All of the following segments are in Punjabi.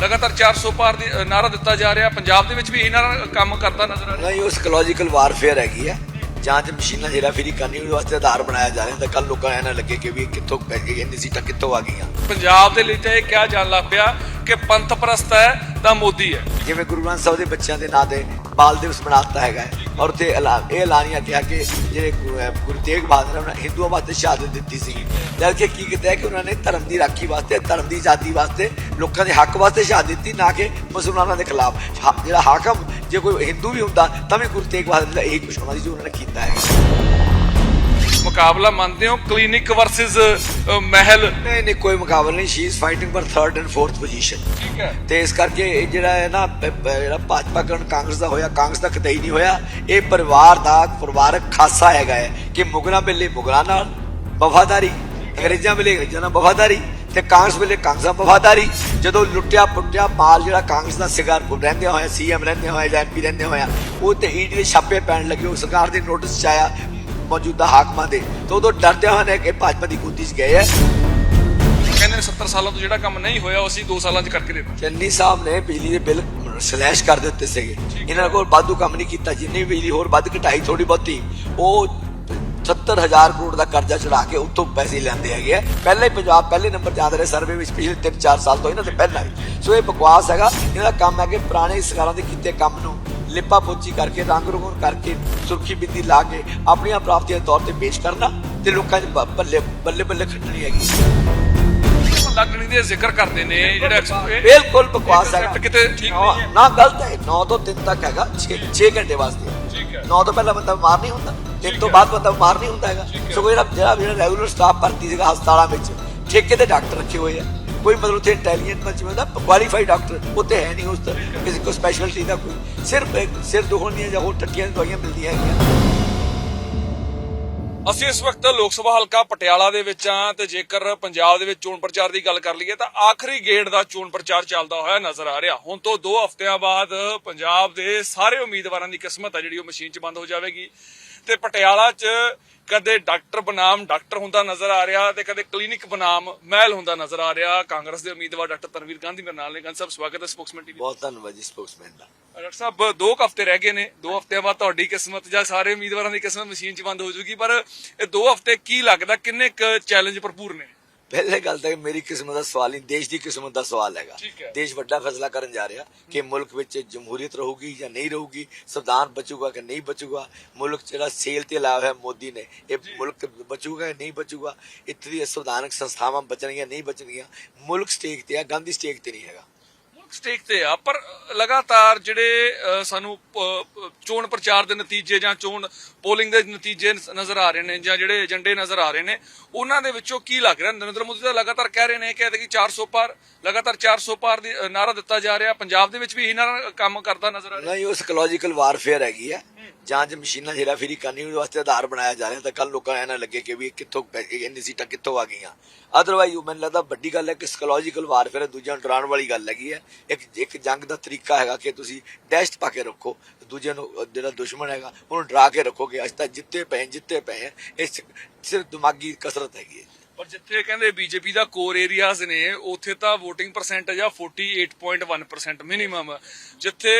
ਲਗਾਤਾਰ 400 ਪਾਰ ਦੀ ਨਾਰਾ ਦਿੱਤਾ ਜਾ ਰਿਹਾ। ਪੰਜਾਬ ਦੇ ਵਿੱਚ ਵੀ ਇਹ ਨਾਰਾ ਕੰਮ ਕਰਦਾ ਨਜ਼ਰ ਆ ਰਿਹਾ। ਨਹੀਂ ਉਹ ਸਾਈਕੋਲੋਜੀਕਲ ਵਾਰਫੇਅਰ ਹੈਗੀ ਹੈ ਜਾਂ ਤੇ ਮਸ਼ੀਨਾਂ ਜਿਹੜਾ ਫੇਰੀ ਕਰਨੀ ਉਹਦੇ ਵਾਸਤੇ ਆਧਾਰ ਬਣਾਇਆ ਜਾ ਰਿਹਾ। ਤਾਂ ਕੱਲ ਲੋਕਾਂ ਐਂ ਨਾ ਲੱਗੇ ਕਿ ਵੀ ਕਿੱਥੋਂ ਪੈ ਗਈ ਇੰਨੀ ਸੀਟਾਂ ਕਿੱਥੋਂ ਆ ਗਈਆਂ। ਪੰਜਾਬ ਦੇ ਲਈ ਤਾਂ ਇਹ ਕਿਹਾ ਜਾਣ ਲੱਗ ਪਿਆ ਕਿ ਪੰਥ ਪ੍ਰਸਤ ਹੈ ਤਾਂ ਮੋਦੀ ਹੈ। ਜਿਵੇਂ ਗੁਰੂ ਗ੍ਰੰਥ ਸਾਹਿਬ ਦੇ ਬੱਚਿਆਂ ਦੇ ਨਾਂ ਤੇ ਬਾਲ ਦਿਵਸ ਮਨਾਤਾ ਹੈਗਾ ਹੈ। ਔਰ ਉੱਥੇ ਐਲਾ- ਇਹ ਐਲਾਨੀਆਂ ਕਿਹਾ ਕਿ ਜਿਹੜੇ ਗੁਰੂ ਤੇਗ ਬਹਾਦਰ ਨੇ ਉਹਨਾਂ ਹਿੰਦੂਆਂ ਵਾਸਤੇ ਸ਼ਹਾਦਤ ਦਿੱਤੀ ਸੀ। ਜਦਕਿ ਕੀ ਕੀਤਾ ਕਿ ਉਹਨਾਂ ਨੇ ਧਰਮ ਦੀ ਰਾਖੀ ਵਾਸਤੇ, ਧਰਮ ਦੀ ਆਜ਼ਾਦੀ ਵਾਸਤੇ ਲੋਕਾਂ ਦੇ ਹੱਕ ਵਾਸਤੇ ਸ਼ਹਾਦਤ ਦਿੱਤੀ, ਨਾ ਕਿ ਮੁਸਲਮਾਨਾਂ ਦੇ ਖਿਲਾਫ। ਹਾ- ਜਿਹੜਾ ਹਾਕਮ ਜੇ ਕੋਈ ਹਿੰਦੂ ਵੀ ਹੁੰਦਾ, ਤਾਂ ਵੀ ਗੁਰੂ ਤੇਗ ਬਹਾਦਰ ਦਾ ਇਹੀ ਕੁਛ ਹੋਣਾ ਸੀ ਜੋ ਉਹਨਾਂ ਨੇ ਕੀਤਾ ਹੈ। ਮੁਕਾਬਲਾ ਮੰਨਦੇ ਹੋ? Clinic versus Mahal? ਨਹੀਂ ਨਹੀਂ ਕੋਈ ਮੁਕਾਬਲਾ ਨਹੀਂ। She is fighting for third and fourth position ਠੀਕ ਹੈ। ਤੇ ਇਸ ਕਰਕੇ ਇਹ ਜਿਹੜਾ ਹੈ ਨਾ ਜਿਹੜਾ ਭਾਜਪਾ ਕਰਨ ਕਾਂਗਰਸ ਦਾ ਹੋਇਆ ਕਾਂਗਰਸ ਦਾ ਕਿਤੇ ਹੀ ਨਹੀਂ ਹੋਇਆ। ਇਹ ਪਰਿਵਾਰ ਦਾ ਪਰਿਵਾਰਕ ਖਾਸਾ ਹੈਗਾ ਹੈ ਕਿ ਮੁਗਲਾਂ ਵੇਲੇ ਮੁਗਲਾਂ ਨਾਲ ਵਫਾਦਾਰੀ ਅੰਗਰੇਜ਼ਾਂ ਵੇਲੇ ਅੰਗਰੇਜ਼ਾਂ ਨਾਲ ਵਫਾਦਾਰੀ ਤੇ ਕਾਂਗਰਸ ਵੇਲੇ ਕਾਂਗਰਸ ਨਾਲ ਵਫਾਦਾਰੀ। ਜਦੋਂ ਲੁੱਟਿਆ ਪੁੱਟਿਆ ਮਾਲ ਜਿਹੜਾ ਕਾਂਗਰਸ ਦਾ ਸਿਗਾਰ ਰਹਿੰਦੇ ਹੋਇਆ ਸੀਐਮ ਰਹਿੰਦੇ ਹੋਇਆ ਜਾਂ ਐਮਪੀ ਰਹਿੰਦੇ ਹੋਇਆ ਉਹ ਤੇ ਈਡੀ ਦੇ ਛਾਪੇ ਪੈਣ ਲੱਗੇ ਉਹ ਸਰਕਾਰ ਦੇ ਨੋਟਿਸ ਚ ਆਇਆ। ਮੌਜੂਦਾ ਹਾਕਮਾਂ ਦੇ ਤੇ ਉਦੋਂ ਡਰਦੇ ਹੋਏ ਨੇ ਕਿ ਭਾਜਪਾ ਦੀ ਗੁੱਦੀ ਚ ਗਏ ਹੈ ਕਹਿੰਦੇ ਨੇ 70 ਸਾਲਾਂ ਤੋਂ ਜਿਹੜਾ ਕੰਮ ਨਹੀਂ ਹੋਇਆ ਉਹ ਅਸੀਂ 2 ਸਾਲਾਂ 'ਚ ਕਰਕੇ ਦੇਣਾ ਚੰਨੀ ਸਾਹਿਬ ਨੇ ਬਿਜਲੀ ਦੇ ਬਿੱਲ ਸਲੈਸ਼ ਕਰ ਦਿੱਤੇ ਸੀਗੇ। ਇਹਨਾਂ ਕੋਲ ਵਾਧੂ ਕੰਮ ਨਹੀਂ ਕੀਤਾ ਜਿੰਨੀ ਬਿਜਲੀ ਹੋਰ ਵੱਧ ਘਟਾਈ ਥੋੜੀ ਬਹੁਤੀ ਉਹ 70000 ਕਰੋੜ ਦਾ ਕਰਜ਼ਾ ਚੜਾ ਕੇ ਉੱਤੋਂ ਪੈਸੇ ਲੈਂਦੇ ਹੈਗੇ ਆ। ਪਹਿਲੇ ਹੀ ਪੰਜਾਬ ਪਹਿਲੇ ਨੰਬਰ ਤੇ ਰਹੇ ਸਰਵੇ ਵਿੱਚ ਪਿਛਲੇ 3-4 ਸਾਲ ਤੋਂ ਇਹਨਾਂ ਤੋਂ ਪਹਿਲਾਂ ਹੀ। ਸੋ ਇਹ ਬਕਵਾਸ ਹੈਗਾ ਇਹਨਾਂ ਦਾ ਕੰਮ ਹੈ ਕਿ ਪੁਰਾਣੇ ਸਰਕਾਰਾਂ ਦੇ ਕੀਤੇ ਕੰਮ ਨੂੰ ਲਿਪਾ ਪੋਚੀ ਕਰਕੇ ਰੰਗ ਰੋਗਨ ਕਰਕੇ ਸੁਰਖੀ ਬਿੰਦੀ ਲਾ ਕੇ ਆਪਣੀਆਂ ਪ੍ਰਾਪਤੀਆਂ ਦੇ ਤੌਰ ਤੇ ਪੇਸ਼ ਕਰਨਾ ਤੇ ਲੋਕਾਂ ਦੇ ਬ- ਬੱਲੇ ਬੱਲੇ ਬੱਲੇ ਖੱਟਣੀ ਹੈਗੀ। ਲੱਗਣੀ ਦੇ ਜ਼ਿਕਰ ਕਰਦੇ ਨੇ ਜਿਹੜਾ ਬਿਲਕੁਲ ਬਕਵਾਸ concept ਕਿਤੇ ਠੀਕ ਨਾ- ਨਹੀਂ ਹੈ। ਨਾ ਗਲਤ ਹੈ 9 ਤੋਂ 3 ਤੱਕ ਹੈਗਾ 6 ਘੰਟੇ ਵਾਸਤੇ। ਠੀਕ ਹੈ। 9 ਤੋਂ ਪਹਿਲਾਂ ਬੰਦਾ ਬਿਮਾਰ ਨਹੀਂ ਹੁੰਦਾ। 3 ਤੋਂ ਬਾਅਦ ਬੰਦਾ ਬਿਮਾਰ ਨਹੀਂ ਹੁੰਦਾ ਹੈਗਾ। ਸਗੋਂ ਜਿਹੜਾ ਜਿਹੜਾ ਜਿਹੜਾ ਰੈਗੂਲਰ ਸਟਾਫ ਭਰਤੀ ਸੀਗਾ ਹਸਪਤਾਲਾਂ ਵਿੱਚ ਠੇਕੇ ਤੇ ਡਾਕਟਰ ਰੱਖੇ ਹੋਏ ਆ। ਕੋਈ ਮਤਲਬ ਉੱਥੇ ਇੰਟੈਲੀਜੈਂਟ ਬੱਚੇ ਹੁੰਦਾ ਕੁਆਲੀਫਾਈਡ ਡਾਕਟਰ ਉੱਥੇ ਹੈ ਨਹੀਂ ਉਸ ਤਰ੍ਹਾਂ ਕਿਸੇ ਕੋ ਸਪੈਸ਼ਲਿਟੀ ਦਾ ਕੋਈ। ਸਿਰਫ ਇੱਕ ਸਿਰ ਦੁਖਣ ਦੀਆਂ ਜਾਂ ਹੋਰ ਟੱਟੀਆਂ ਦੀਆਂ ਦਵਾਈਆਂ ਮਿਲਦੀਆਂ ਹੈਗੀਆਂ। ਅਸੀਂ ਇਸ ਵਕਤ ਲੋਕ ਸਭਾ ਹਲਕਾ ਪਟਿਆਲਾ ਦੇ ਵਿੱਚ ਆ ਤੇ ਜੇਕਰ ਪੰਜਾਬ ਦੇ ਵਿੱਚ ਚੋਣ ਪ੍ਰਚਾਰ ਦੀ ਗੱਲ ਕਰ ਲਈਏ ਤਾਂ ਆਖਰੀ ਗੇੜ ਦਾ ਚੋਣ ਪ੍ਰਚਾਰ ਚੱਲਦਾ ਹੋਇਆ ਨਜ਼ਰ ਆ ਰਿਹਾ। ਹੁਣ ਤੋਂ 2 ਹਫ਼ਤਿਆਂ ਬਾਅਦ ਪੰਜਾਬ ਦੇ ਸਾਰੇ ਉਮੀਦਵਾਰਾਂ ਦੀ ਕਿਸਮਤ ਆ ਜਿਹੜੀ ਉਹ ਮਸ਼ੀਨ 'ਚ ਬੰਦ ਹੋ ਜਾਵੇਗੀ। ਤੇ ਪਟਿਆਲਾ 'ਚ ਕਦੇ ਡਾਕਟਰ ਬਨਾਮ ਡਾਕਟਰ ਹੁੰਦਾ ਨਜ਼ਰ ਆ ਰਿਹਾ ਤੇ ਕਦੇ ਕਲੀਨਿਕ ਬਨਾਮ ਮਹਿਲ ਹੁੰਦਾ ਨਜ਼ਰ ਆ ਰਿਹਾ। ਕਾਂਗਰਸ ਦੇ ਉਮੀਦਵਾਰ ਡਾਕਟਰ ਤਨਵੀਰ ਗਾਂਧੀ ਮੇਰੇ ਨਾਲ ਨੇ। ਗਾਂਧੀ ਸਾਹਿਬ ਸਵਾਗਤ ਹੈ ਸਪੋਕਸਮੈਨ ਟੀਵੀ ਬਹੁਤ ਧੰਨਵਾਦ ਜੀ ਸਪੋਕਸਮੈਨ ਦਾ। ਡਾਕਟਰ ਸਾਹਿਬ ਦੋ ਹਫ਼ਤੇ ਰਹਿ ਗਏ ਨੇ। ਦੋ ਹਫ਼ਤਿਆਂ ਬਾਅਦ ਤੁਹਾਡੀ ਕਿਸਮਤ ਜਾਂ ਸਾਰੇ ਉਮੀਦਵਾਰਾਂ ਦੀ ਕਿਸਮਤ ਮਸ਼ੀਨ 'ਚ ਬੰਦ ਹੋ ਜੂਗੀ ਪਰ ਇਹ ਦੋ ਹਫ਼ਤੇ ਕੀ ਲੱਗਦਾ ਕਿੰਨੇ ਕੁ ਚੈਲੰਜ ਭਰਪੂਰ ਨੇ? ਪਹਿਲੇ ਗੱਲ ਤਾਂ ਮੇਰੀ ਕਿਸਮਤ ਦਾ ਸਵਾਲ ਨਹੀਂ ਦੇਸ਼ ਦੀ ਕਿਸਮਤ ਦਾ ਸਵਾਲ ਹੈਗਾ। ਹੈ। ਦੇਸ਼ ਵੱਡਾ ਫੈਸਲਾ ਕਰਨ ਜਾ ਰਿਹਾ ਕਿ ਮੁਲਕ ਵਿੱਚ ਜਮਹੂਰੀਅਤ ਰਹੂਗੀ ਜਾਂ ਨਹੀਂ ਰਹੂਗੀ ਸੰਵਿਧਾਨ ਬਚੂਗਾ ਕਿ ਨਹੀਂ ਬਚੂਗਾ ਮੁਲਕ ਜਿਹੜਾ ਸੇਲ ਤੇ ਲਾਇਆ ਹੋਇਆ ਮੋਦੀ ਨੇ ਇਹ ਮੁਲਕ ਬਚੂਗਾ ਜਾਂ ਨਹੀਂ ਬਚੂਗਾ ਇੱਥੇ ਦੀ ਸੰਵਿਧਾਨਕ ਸੰਸਥਾਵਾਂ ਬਚਣਗੀਆਂ ਨਹੀਂ ਬਚਣਗੀਆਂ ਮੁਲਕ ਸਟੇਕ ਤੇ ਆ ਗਾਂਧੀ ਸਟੇਕ ਤੇ ਨਹੀਂ ਹੈਗਾ। ਸਟੇਕ ਤੇ ਆ। ਪਰ ਲਗਾਤਾਰ ਜਿਹੜੇ ਸਾਨੂੰ ਚੋਣ ਪ੍ਰਚਾਰ ਦੇ ਨਤੀਜੇ ਜਾਂ ਚੋਣ ਪੋਲਿੰਗ ਦੇ ਨਤੀਜੇ ਨਜ਼ਰ ਆ ਰਹੇ ਨੇ ਜਾਂ ਜਿਹੜੇ ਏਜੰਡੇ ਨਜ਼ਰ ਆ ਰਹੇ ਨੇ ਉਹਨਾਂ ਦੇ ਵਿੱਚੋਂ ਕੀ ਲੱਗ ਰਿਹਾ? ਨਰਿੰਦਰ ਮੋਦੀ ਤਾਂ ਲਗਾਤਾਰ ਕਹਿ ਰਹੇ ਨੇ ਕਿ ਕਿ 400 ਪਾਰ ਲਗਾਤਾਰ 400 ਪਾਰ ਦੀ ਨਾਰਾ ਦਿੱਤਾ ਜਾ ਰਿਹਾ। ਪੰਜਾਬ ਦੇ ਵਿੱਚ ਵੀ ਇਹ ਨਾਰਾ ਕੰਮ ਕਰਦਾ ਨਜ਼ਰ ਆ ਰਿਹਾ। ਨਹੀਂ ਉਹ ਸਾਈਕੋਲੋਜੀਕਲ ਵਾਰਫੇਅਰ ਹੈਗੀ ਹੈ। ਜਾਂ ਮਸ਼ੀਨਾਂ ਜਿਹੜਾ ਫੇਰੀ ਕਰਨੀ ਉਹਦੇ ਵਾਸਤੇ ਆਧਾਰ ਬਣਾਇਆ ਜਾ ਰਿਹਾ ਤਾਂ ਕੱਲ ਲੋਕਾਂ ਨੂੰ ਨਾ ਲੱਗੇ ਕਿ ਵੀ ਕਿੱਥੋਂ ਇੰਨੀ ਸੀਟਾਂ ਕਿੱਥੋਂ ਆ ਗਈਆਂ ਅਦਰਵਾਈਜ਼ ਮੈਨੂੰ ਲੱਗਦਾ ਵੱਡੀ ਗੱਲ ਹੈ ਕਿ ਸਾਈਕੋਲੋਜੀਕਲ ਵਾਰਫੇਅਰ ਦੂਜਿਆਂ ਨੂੰ ਡਰਾਉਣ ਵਾਲੀ ਗੱਲ ਹੈਗੀ ਹੈ ਇੱਕ ਇੱਕ ਜੰਗ ਦਾ ਤਰੀਕਾ ਹੈਗਾ ਕਿ ਤੁਸੀਂ ਡੈਸਟ ਪਾ ਕੇ ਰੱਖੋ ਦੂਜੇ ਨੂੰ ਜਿਹੜਾ ਦੁਸ਼ਮਣ ਹੈਗਾ, ਉਹਨੂੰ ਡਰਾ ਕੇ ਰੱਖੋਗੇ ਅੱਜ ਤੱਕ ਜਿੱਤੇ ਪਏ ਜਿੱਤੇ ਪਏ ਹੈ। ਸਿਰਫ ਦਿਮਾਗੀ ਕਸਰਤ ਹੈਗੀ ਹੈ ਪਰ ਜਿੱਥੇ ਕਹਿੰਦੇ ਬੀਜੇਪੀ ਦਾ ਕੋਰ ਏਰੀਆਜ਼ ਨੇ, ਉੱਥੇ ਤਾਂ VOTING ਪਰਸੈਂਟੇਜ ਆ 48.1% ਮਿਨੀਮਮ ਜਿੱਥੇ